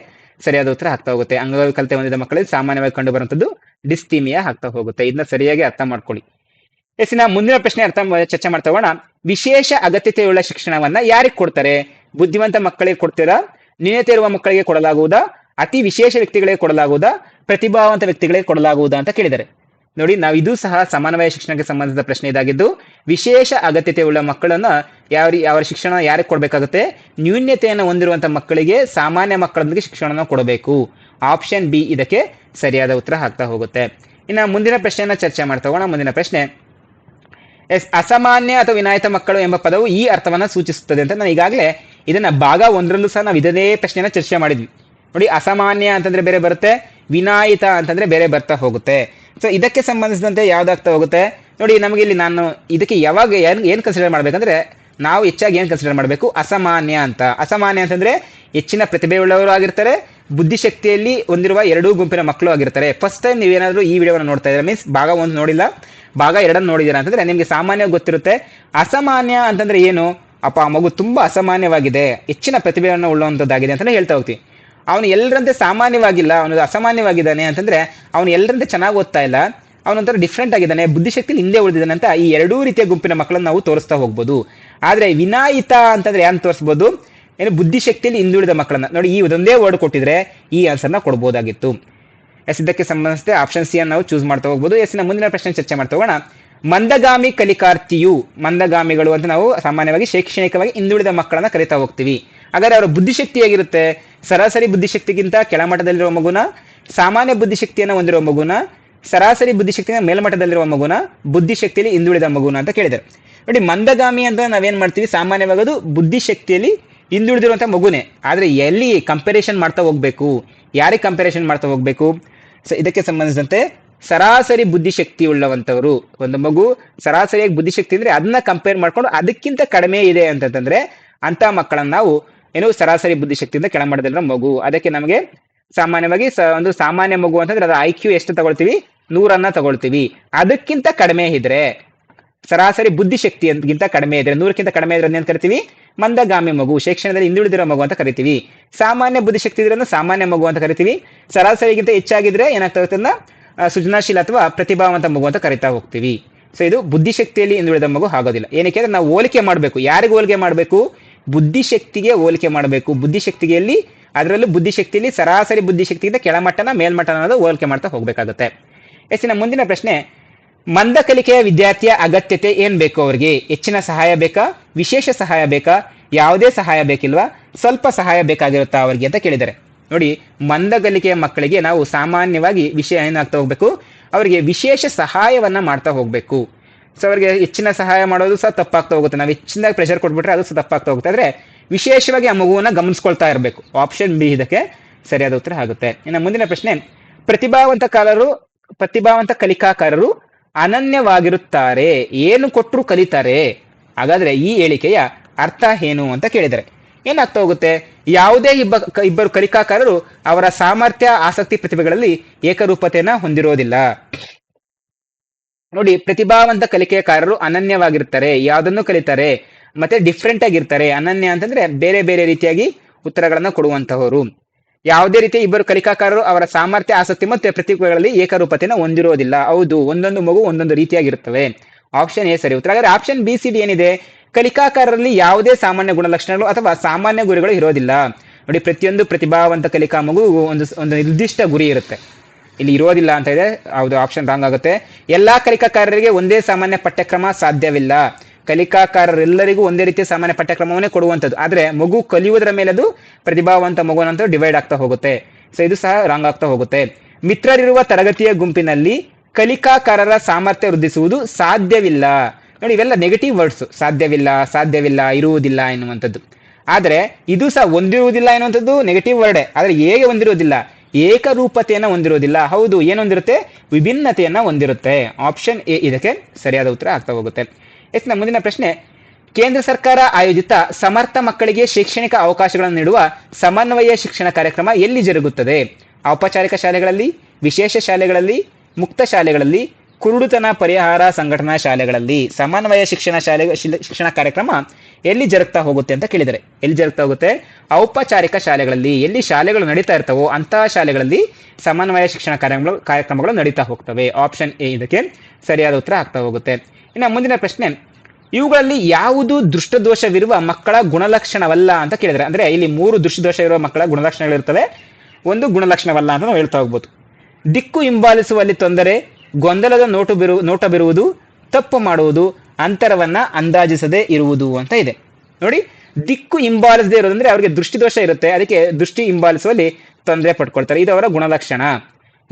ಸರಿಯಾದ ಉತ್ತರ ಆಗ್ತಾ ಹೋಗುತ್ತೆ. ಅಂಗವಿಕಲತೆ ಹೊಂದಿದ ಮಕ್ಕಳಲ್ಲಿ ಸಾಮಾನ್ಯವಾಗಿ ಕಂಡು ಬರುವಂಥದ್ದು ಡಿಸ್ಥೀಮಿಯಾ ಆಗ್ತಾ ಹೋಗುತ್ತೆ. ಇದನ್ನ ಸರಿಯಾಗಿ ಅರ್ಥ ಮಾಡ್ಕೊಳ್ಳಿ. ಎಸ್ಸಿನ ಮುಂದಿನ ಪ್ರಶ್ನೆ ಅರ್ಥ ಚರ್ಚೆ ಮಾಡ್ತಾ ಹೋಗೋಣ. ವಿಶೇಷ ಅಗತ್ಯತೆಯುಳ್ಳ ಶಿಕ್ಷಣವನ್ನ ಯಾರಿಗೆ ಕೊಡ್ತಾರೆ? ಬುದ್ಧಿವಂತ ಮಕ್ಕಳಿಗೆ ಕೊಡ್ತೀರಾ? ನ್ಯೂನತೆ ಇರುವ ಮಕ್ಕಳಿಗೆ ಕೊಡಲಾಗುವುದಾ? ಅತಿ ವಿಶೇಷ ವ್ಯಕ್ತಿಗಳಿಗೆ ಕೊಡಲಾಗುವುದಾ? ಪ್ರತಿಭಾವಂತ ವ್ಯಕ್ತಿಗಳಿಗೆ ಕೊಡಲಾಗುವುದಾ ಅಂತ ಕೇಳಿದ್ದಾರೆ. ನೋಡಿ, ನಾವು ಇದು ಸಹ ಸಮನ್ವಯ ಶಿಕ್ಷಣಕ್ಕೆ ಸಂಬಂಧಿಸಿದ ಪ್ರಶ್ನೆ ಇದಾಗಿದ್ದು, ವಿಶೇಷ ಅಗತ್ಯತೆ ಉಳ್ಳ ಮಕ್ಕಳನ್ನ ಯಾವ ಯಾವ ಶಿಕ್ಷಣ ಯಾರಿಗೆ ಕೊಡಬೇಕಾಗುತ್ತೆ? ನ್ಯೂನ್ಯತೆಯನ್ನು ಹೊಂದಿರುವಂತಹ ಮಕ್ಕಳಿಗೆ ಸಾಮಾನ್ಯ ಮಕ್ಕಳೊಂದಿಗೆ ಶಿಕ್ಷಣನ ಕೊಡಬೇಕು. ಆಪ್ಷನ್ ಬಿ ಇದಕ್ಕೆ ಸರಿಯಾದ ಉತ್ತರ ಹಾಕ್ತಾ ಹೋಗುತ್ತೆ. ಇನ್ನು ಮುಂದಿನ ಪ್ರಶ್ನೆಯನ್ನ ಚರ್ಚೆ ಮಾಡ್ತಾ ಹೋಗೋಣ. ಮುಂದಿನ ಪ್ರಶ್ನೆ ಎಸ್, ಅಸಾಮಾನ್ಯ ಅಥವಾ ವಿನಾಯಿತ ಮಕ್ಕಳು ಎಂಬ ಪದವು ಈ ಅರ್ಥವನ್ನ ಸೂಚಿಸುತ್ತದೆ ಅಂತ ನಾನು ಈಗಾಗಲೇ ಇದನ್ನ ಭಾಗ ಒಂದರಲ್ಲೂ ಸಹ ನಾವು ಇದನ್ನೇ ಪ್ರಶ್ನೆನ ಚರ್ಚೆ ಮಾಡಿದ್ವಿ. ನೋಡಿ, ಅಸಾಮಾನ್ಯ ಅಂತಂದ್ರೆ ಬೇರೆ ಬರುತ್ತೆ, ವಿನಾಯಿತ ಅಂತಂದ್ರೆ ಬೇರೆ ಬರ್ತಾ ಹೋಗುತ್ತೆ. ಸೊ ಇದಕ್ಕೆ ಸಂಬಂಧಿಸಿದಂತೆ ಯಾವ್ದಾಗ್ತಾ ಹೋಗುತ್ತೆ? ನೋಡಿ, ನಮಗೆ ಇಲ್ಲಿ ನಾನು ಇದಕ್ಕೆ ಯಾವಾಗ ಏನ್ ಏನ್ ಕನ್ಸಿಡರ್ ಮಾಡ್ಬೇಕಂದ್ರೆ, ನಾವು ಹೆಚ್ಚಾಗಿ ಏನ್ ಕನ್ಸಿಡರ್ ಮಾಡಬೇಕು? ಅಸಾಮಾನ್ಯ ಅಂತ. ಅಸಾಮಾನ್ಯ ಅಂತಂದ್ರೆ ಹೆಚ್ಚಿನ ಪ್ರತಿಭೆಯುಳ್ಳವರು ಆಗಿರ್ತಾರೆ, ಬುದ್ಧಿಶಕ್ತಿಯಲ್ಲಿ ಹೊಂದಿರುವ ಎರಡೂ ಗುಂಪಿನ ಮಕ್ಕಳು ಆಗಿರ್ತಾರೆ. ಫಸ್ಟ್ ಟೈಮ್ ನೀವೇನಾದ್ರೂ ಈ ವಿಡಿಯೋನ ನೋಡ್ತಾ ಇದ್ರೆ ಮೀನ್ಸ್ ಭಾಗ ಒಂದು ನೋಡಿಲ್ಲ. ಭಾಗ ಎರಡನ್ನು ನೋಡಿದ್ದೀರಾ ಅಂತಂದ್ರೆ ನಿಮ್ಗೆ ಸಾಮಾನ್ಯ ಗೊತ್ತಿರುತ್ತೆ. ಅಸಾಮಾನ್ಯ ಅಂತಂದ್ರೆ ಏನು? ಅಪ್ಪ, ಆ ಮಗು ತುಂಬಾ ಅಸಾಮಾನ್ಯವಾಗಿದೆ. ಹೆಚ್ಚಿನ ಪ್ರತಿಭೆಯನ್ನು ಉಳ್ಳುವಂಥದ್ದಾಗಿದೆ ಅಂತಲೇ ಹೇಳ್ತಾ ಹೋಗ್ತಿ ಅವನು ಎಲ್ಲರಂತೆ ಸಾಮಾನ್ಯವಾಗಿಲ್ಲ, ಅವನು ಅಸಾಮಾನ್ಯವಾಗಿದ್ದಾನೆ ಅಂತಂದ್ರೆ ಅವನು ಎಲ್ಲರಂತೆ ಚೆನ್ನಾಗಿ ಓದ್ತಾ ಇಲ್ಲ. ಅವನೊಂಥರ ಡಿಫ್ರೆಂಟ್ ಆಗಿದ್ದಾನೆ, ಬುದ್ಧಿಶಕ್ತಿ ಹಿಂದೆ ಉಳಿದಿದ್ದಾನೆ ಅಂತ ಈ ಎರಡೂ ರೀತಿಯ ಗುಂಪಿನ ಮಕ್ಕಳನ್ನು ನಾವು ತೋರಿಸ್ತಾ ಹೋಗ್ಬೋದು. ಆದ್ರೆ ವಿನಾಯಿತ ಅಂತಂದ್ರೆ ಯಾನ್ ತೋರಿಸ್ಬೋದು? ಏನು ಬುದ್ಧಿಶಕ್ತಿಯಲ್ಲಿ ಹಿಂದುಳಿದ ಮಕ್ಕಳನ್ನ. ನೋಡಿ, ಈ ಒಂದೇ ವರ್ಡ್ ಕೊಟ್ಟಿದ್ರೆ ಈ ಆನ್ಸರ್ನ ಕೊಡ್ಬೋದಾಗಿತ್ತು. ಎಸ್ ಇದಕ್ಕೆ ಸಂಬಂಧಿಸಿದ ಆಪ್ಷನ್ ಸಿ ಅನ್ನು ನಾವು ಚೂಸ್ ಮಾಡ್ತಾ ಹೋಗ್ಬೋದು. ಎಸ್ನ ಮುಂದಿನ ಪ್ರಶ್ನೆ ಚರ್ಚೆ ಮಾಡ್ತಾ ಹೋಗೋಣ. ಮಂದಗಾಮಿ ಕಲಿಕಾರ್ಥಿಯು ಮಂದಗಾಮಿಗಳು ಅಂತ ನಾವು ಸಾಮಾನ್ಯವಾಗಿ, ಶೈಕ್ಷಣಿಕವಾಗಿ ಹಿಂದುಳಿದ ಮಕ್ಕಳನ್ನ ಕರಿತಾ ಹೋಗ್ತೀವಿ. ಹಾಗಾದ್ರೆ ಅವರ ಬುದ್ಧಿಶಕ್ತಿ ಹೇಗಿರುತ್ತೆ? ಸರಾಸರಿ ಬುದ್ಧಿಶಕ್ತಿಗಿಂತ ಕೆಳಮಟ್ಟದಲ್ಲಿರುವ ಮಗುನ, ಸಾಮಾನ್ಯ ಬುದ್ಧಿಶಕ್ತಿಯನ್ನು ಹೊಂದಿರುವ ಮಗುನ, ಸರಾಸರಿ ಬುದ್ಧಿಶಕ್ತಿಯ ಮೇಲ್ಮಟ್ಟದಲ್ಲಿರುವ ಮಗುನ, ಬುದ್ಧಿಶಕ್ತಿಯಲ್ಲಿ ಹಿಂದುಳಿದ ಮಗುನ ಅಂತ ಕೇಳಿದ್ದಾರೆ ನೋಡಿ, ಮಂದಗಾಮಿ ಅಂತ ನಾವೇನ್ ಮಾಡ್ತೀವಿ? ಸಾಮಾನ್ಯವಾಗದು ಬುದ್ಧಿಶಕ್ತಿಯಲ್ಲಿ ಹಿಂದುಳಿದಿರುವಂತ ಮಗುನೇ. ಆದ್ರೆ ಎಲ್ಲಿ ಕಂಪ್ಯಾರಿಸನ್ ಮಾಡ್ತಾ ಹೋಗ್ಬೇಕು? ಯಾರಿಗೆ ಕಂಪ್ಯಾರಿಸನ್ ಮಾಡ್ತಾ ಹೋಗ್ಬೇಕು? ಇದಕ್ಕೆ ಸಂಬಂಧಿಸಿದಂತೆ ಸರಾಸರಿ ಬುದ್ಧಿಶಕ್ತಿ ಉಳ್ಳವಂಥವ್ರು ಒಂದು ಮಗು ಸರಾಸರಿಯಾಗಿ ಬುದ್ಧಿಶಕ್ತಿ ಅಂದ್ರೆ ಅದನ್ನ ಕಂಪೇರ್ ಮಾಡ್ಕೊಂಡು ಅದಕ್ಕಿಂತ ಕಡಿಮೆ ಇದೆ ಅಂತಂದ್ರೆ ಅಂತ ಮಕ್ಕಳನ್ನ ನಾವು ಏನು ಸರಾಸರಿ ಬುದ್ಧಿಶಕ್ತಿಯಿಂದ ಕೆಳಮಟ್ಟದಲ್ಲಿರೋ ಮಗು. ಅದಕ್ಕೆ ನಮಗೆ ಸಾಮಾನ್ಯವಾಗಿ ಒಂದು ಸಾಮಾನ್ಯ ಮಗು ಅಂತಂದ್ರೆ ಅದು ಐ ಕ್ಯೂ ಎಷ್ಟು ತಗೊಳ್ತೀವಿ? ನೂರನ್ನ ತಗೊಳ್ತೀವಿ. ಅದಕ್ಕಿಂತ ಕಡಿಮೆ ಇದ್ರೆ ಸರಾಸರಿ ಬುದ್ಧಿಶಕ್ತಿ ಅಂತಗಿಂತ ಕಡಿಮೆ ಇದ್ರೆ ನೂರಕ್ಕಿಂತ ಕಡಿಮೆ ಇದ್ರೆ ಅಂತ ಕರಿತೀವಿ? ಮಂದಗಾಮಿ ಮಗು, ಶಿಕ್ಷಣದಲ್ಲಿ ಹಿಂದುಳಿದಿರೋ ಮಗು ಅಂತ ಕರಿತೀವಿ. ಸಾಮಾನ್ಯ ಬುದ್ಧಿಶಕ್ತಿ ಇದ್ರೆ ಸಾಮಾನ್ಯ ಮಗು ಅಂತ ಕರಿತೀವಿ. ಸರಾಸರಿಗಿಂತ ಹೆಚ್ಚಾಗಿದ್ರೆ ಏನಾಗ್ತದೆ ಸೃಜನಾಶೀಲ ಅಥವಾ ಪ್ರತಿಭಾವಂತ ಮಗು ಅಂತ ಕರಿತಾ ಹೋಗ್ತೀವಿ. ಸೊ ಇದು ಬುದ್ಧಿಶಕ್ತಿಯಲ್ಲಿ ಹಿಂದುಳಿದ ಮಗು ಆಗೋದಿಲ್ಲ. ಏನಕ್ಕೆ ಅಂದ್ರೆ ನಾವು ಹೋಲಿಕೆ ಮಾಡಬೇಕು. ಯಾರಿಗೆ ಹೋಲಿಕೆ ಮಾಡಬೇಕು? ಬುದ್ಧಿಶಕ್ತಿಗೆ ಹೋಲಿಕೆ ಮಾಡಬೇಕು. ಬುದ್ಧಿಶಕ್ತಿಯಲ್ಲಿ, ಅದರಲ್ಲೂ ಬುದ್ಧಿಶಕ್ತಿಯಲ್ಲಿ ಸರಾಸರಿ ಬುದ್ಧಿಶಕ್ತಿಗಿಂತ ಕೆಳಮಟ್ಟನ ಮೇಲ್ಮಟ್ಟನ ಅನ್ನೋದು ಹೋಲಿಕೆ ಮಾಡ್ತಾ ಹೋಗ್ಬೇಕಾಗುತ್ತೆ. ಎಸ್ ಮುಂದಿನ ಪ್ರಶ್ನೆ ಮಂದ ಕಲಿಕೆಯ ವಿದ್ಯಾರ್ಥಿಯ ಅಗತ್ಯತೆ ಏನ್ ಬೇಕು ಅವರಿಗೆ? ಹೆಚ್ಚಿನ ಸಹಾಯ ಬೇಕಾ? ವಿಶೇಷ ಸಹಾಯ ಬೇಕಾ? ಯಾವುದೇ ಸಹಾಯ ಬೇಕಿಲ್ವಾ? ಸ್ವಲ್ಪ ಸಹಾಯ ಬೇಕಾಗಿರುತ್ತಾ ಅವರಿಗೆ ಅಂತ ಕೇಳಿದ್ದಾರೆ. ನೋಡಿ, ಮಂದ ಕಲಿಕೆಯ ಮಕ್ಕಳಿಗೆ ನಾವು ಸಾಮಾನ್ಯವಾಗಿ ವಿಷಯ ಏನಾಗ್ತಾ ಹೋಗ್ಬೇಕು? ಅವರಿಗೆ ವಿಶೇಷ ಸಹಾಯವನ್ನ ಮಾಡ್ತಾ ಹೋಗ್ಬೇಕು. ಸೊ ಅವರಿಗೆ ಹೆಚ್ಚಿನ ಸಹಾಯ ಮಾಡೋದು ಸಹ ತಪ್ಪಾಗ್ತಾ ಹೋಗುತ್ತೆ. ನಾವು ಹೆಚ್ಚಿನದಾಗಿ ಪ್ರೆಷರ್ ಕೊಟ್ಬಿಟ್ರೆ ಅದು ಸಹ ತಪ್ಪಾಗ್ತಾ ಹೋಗುತ್ತೆ. ಆದ್ರೆ, ವಿಶೇಷವಾಗಿ ಆ ಮಗುವನ್ನ ಗಮನಿಸ್ಕೊಳ್ತಾ ಇರಬೇಕು. ಆಪ್ಷನ್ ಬಿ ಇದಕ್ಕೆ ಸರಿಯಾದ ಉತ್ತರ ಆಗುತ್ತೆ. ಇನ್ನು ಮುಂದಿನ ಪ್ರಶ್ನೆ, ಪ್ರತಿಭಾವಂತ ಕಾಲರು ಪ್ರತಿಭಾವಂತ ಕಲಿಕಾಕಾರರು ಅನನ್ಯವಾಗಿರುತ್ತಾರೆ, ಏನು ಕೊಟ್ಟರು ಕಲಿತಾರೆ. ಹಾಗಾದ್ರೆ ಈ ಹೇಳಿಕೆಯ ಅರ್ಥ ಏನು ಅಂತ ಕೇಳಿದರೆ, ಏನಾಗ್ತಾ ಹೋಗುತ್ತೆ? ಯಾವುದೇ ಇಬ್ಬ ಇಬ್ಬರು ಕಲಿಕಾಕಾರರು ಅವರ ಸಾಮರ್ಥ್ಯ, ಆಸಕ್ತಿ ಪ್ರತಿಭೆಗಳಲ್ಲಿ ಏಕರೂಪತೆಯನ್ನ ಹೊಂದಿರೋದಿಲ್ಲ. ನೋಡಿ, ಪ್ರತಿಭಾವಂತ ಕಲಿಕೆಕಾರರು ಅನನ್ಯವಾಗಿರ್ತಾರೆ ಯಾವುದನ್ನು ಕಲಿತಾರೆ? ಮತ್ತೆ ಡಿಫ್ರೆಂಟ್ ಆಗಿರ್ತಾರೆ, ಅನನ್ಯ ಅಂತಂದ್ರೆ ಬೇರೆ ಬೇರೆ ರೀತಿಯಾಗಿ ಉತ್ತರಗಳನ್ನು ಕೊಡುವಂತಹವರು. ಯಾವುದೇ ರೀತಿ ಇಬ್ಬರು ಕಲಿಕಾಕಾರರು ಅವರ ಸಾಮರ್ಥ್ಯ, ಆಸಕ್ತಿ ಮತ್ತು ಪ್ರತಿಭೆಗಳಲ್ಲಿ ಏಕರೂಪತೆಯನ್ನು ಹೊಂದಿರುವುದಿಲ್ಲ. ಹೌದು, ಒಂದೊಂದು ಮಗು ಒಂದೊಂದು ರೀತಿಯಾಗಿರುತ್ತವೆ. ಆಪ್ಷನ್ ಎ ಸರಿ. ಉತ್ತರ, ಹಾಗಾದ್ರೆ ಆಪ್ಷನ್ ಬಿ ಸಿ ಡಿ ಏನಿದೆ? ಕಲಿಕಾಕಾರರಲ್ಲಿ ಯಾವುದೇ ಸಾಮಾನ್ಯ ಗುಣಲಕ್ಷಣಗಳು ಅಥವಾ ಸಾಮಾನ್ಯ ಗುರಿಗಳು ಇರೋದಿಲ್ಲ. ನೋಡಿ, ಪ್ರತಿಯೊಂದು ಪ್ರತಿಭಾವಂತ ಕಲಿಕಾ ಮಗು ಒಂದು ಒಂದು ನಿರ್ದಿಷ್ಟ ಗುರಿ ಇರುತ್ತೆ. ಇಲ್ಲಿ ಇರೋದಿಲ್ಲ ಅಂತ ಇದೆ. ಹೌದು ಆಪ್ಷನ್ ರಾಂಗ್ ಆಗುತ್ತೆ. ಎಲ್ಲಾ ಕಲಿಕಾಕಾರರಿಗೆ ಒಂದೇ ಸಾಮಾನ್ಯ ಪಠ್ಯಕ್ರಮ ಸಾಧ್ಯವಿಲ್ಲ. ಕಲಿಕಾಕಾರರೆಲ್ಲರಿಗೂ ಒಂದೇ ರೀತಿಯ ಸಾಮಾನ್ಯ ಪಠ್ಯಕ್ರಮವನ್ನೇ ಕೊಡುವಂಥದ್ದು. ಆದರೆ ಮಗು ಕಲಿಯುವುದರ ಮೇಲೆ ಅದು ಪ್ರತಿಭಾವಂತ ಮಗುವಂತ ಡಿವೈಡ್ ಆಗ್ತಾ ಹೋಗುತ್ತೆ. ಸೊ ಇದು ಸಹ ರಾಂಗ್ ಆಗ್ತಾ ಹೋಗುತ್ತೆ. ಮಿತ್ರರಿರುವ ತರಗತಿಯ ಗುಂಪಿನಲ್ಲಿ ಕಲಿಕಾಕಾರರ ಸಾಮರ್ಥ್ಯ ವೃದ್ಧಿಸುವುದು ಸಾಧ್ಯವಿಲ್ಲ. ನೋಡಿ, ಇವೆಲ್ಲ ನೆಗೆಟಿವ್ ವರ್ಡ್ಸ್ ಸಾಧ್ಯವಿಲ್ಲ ಸಾಧ್ಯವಿಲ್ಲ, ಇರುವುದಿಲ್ಲ ಎನ್ನುವಂಥದ್ದು. ಆದರೆ, ಇದು ಸಹ ಹೊಂದಿರುವುದಿಲ್ಲ ಎನ್ನುವಂಥದ್ದು ನೆಗೆಟಿವ್ ವರ್ಡೇ ಆದರೆ, ಹೇಗೆ ಹೊಂದಿರುವುದಿಲ್ಲ ಏಕರೂಪತೆಯನ್ನು ಹೊಂದಿರುವುದಿಲ್ಲ ಹೌದು, ಏನು ಹೊಂದಿರುತ್ತೆ ವಿಭಿನ್ನತೆಯನ್ನು ಹೊಂದಿರುತ್ತೆ ಆಪ್ಷನ್ ಎ ಇದಕ್ಕೆ ಸರಿಯಾದ ಉತ್ತರ ಆಗ್ತಾ ಹೋಗುತ್ತೆ. ಎಸ್ ಮುಂದಿನ ಪ್ರಶ್ನೆ, ಕೇಂದ್ರ ಸರ್ಕಾರ ಆಯೋಜಿತ ಸಮರ್ಥ ಮಕ್ಕಳಿಗೆ ಶೈಕ್ಷಣಿಕ ಅವಕಾಶಗಳನ್ನು ನೀಡುವ ಸಮನ್ವಯ ಶಿಕ್ಷಣ ಕಾರ್ಯಕ್ರಮ ಎಲ್ಲಿ ಜರುಗುತ್ತದೆ? ಔಪಚಾರಿಕ ಶಾಲೆಗಳಲ್ಲಿ, ವಿಶೇಷ ಶಾಲೆಗಳಲ್ಲಿ, ಮುಕ್ತ ಶಾಲೆಗಳಲ್ಲಿ ಕುರುಡುತನ ಪರಿಹಾರ ಸಂಘಟನಾ ಶಾಲೆಗಳಲ್ಲಿ ಸಮನ್ವಯ ಶಿಕ್ಷಣ ಶಾಲೆ ಶಿಕ್ಷಣ ಕಾರ್ಯಕ್ರಮ ಎಲ್ಲಿ ಜರುಗ್ತಾ ಹೋಗುತ್ತೆ ಅಂತ ಕೇಳಿದರೆ, ಎಲ್ಲಿ ಜರುಗ್ತಾ ಹೋಗುತ್ತೆ? ಔಪಚಾರಿಕ ಶಾಲೆಗಳಲ್ಲಿ ಎಲ್ಲಿ ಶಾಲೆಗಳು ನಡೀತಾ ಇರ್ತವೋ ಅಂತಹ ಶಾಲೆಗಳಲ್ಲಿ ಸಮನ್ವಯ ಶಿಕ್ಷಣ ಕಾರ್ಯಕ್ರಮಗಳು ಕಾರ್ಯಕ್ರಮಗಳು ನಡೀತಾ ಹೋಗ್ತವೆ. ಆಪ್ಷನ್ ಎ ಇದಕ್ಕೆ ಸರಿಯಾದ ಉತ್ತರ ಆಗ್ತಾ ಹೋಗುತ್ತೆ. ಇನ್ನು ಮುಂದಿನ ಪ್ರಶ್ನೆ, ಇವುಗಳಲ್ಲಿ ಯಾವುದು ದುಷ್ಟದೋಷವಿರುವ ಮಕ್ಕಳ ಗುಣಲಕ್ಷಣವಲ್ಲ ಅಂತ ಕೇಳಿದರೆ, ಅಂದ್ರೆ ಇಲ್ಲಿ ಮೂರು ದುಷ್ಟದೋಷ ಇರುವ ಮಕ್ಕಳ ಗುಣಲಕ್ಷಣಗಳಿರ್ತವೆ. ಒಂದು ಗುಣಲಕ್ಷಣವಲ್ಲ ಅಂತ ನಾವು ಹೇಳ್ತಾ ಹೋಗ್ಬೋದು. ದಿಕ್ಕು ಹಿಂಬಾಲಿಸುವಲ್ಲಿ ತೊಂದರೆ ಗೊಂದಲದ ನೋಟು ಬಿರು, ನೋಟ ಬಿರುವುದು, ತಪ್ಪು ಮಾಡುವುದು, ಅಂತರವನ್ನ ಅಂದಾಜಿಸದೇ ಇರುವುದು ಅಂತ ಇದೆ. ನೋಡಿ, ದಿಕ್ಕು ಹಿಂಬಾಲಿಸದೆ ಇರೋದಂದ್ರೆ ಅವರಿಗೆ ದೃಷ್ಟಿದೋಷ ಇರುತ್ತೆ. ಅದಕ್ಕೆ ದೃಷ್ಟಿ ಹಿಂಬಾಲಿಸುವಲ್ಲಿ ತೊಂದರೆ ಪಡ್ಕೊಳ್ತಾರೆ. ಇದು ಅವರ ಗುಣಲಕ್ಷಣ.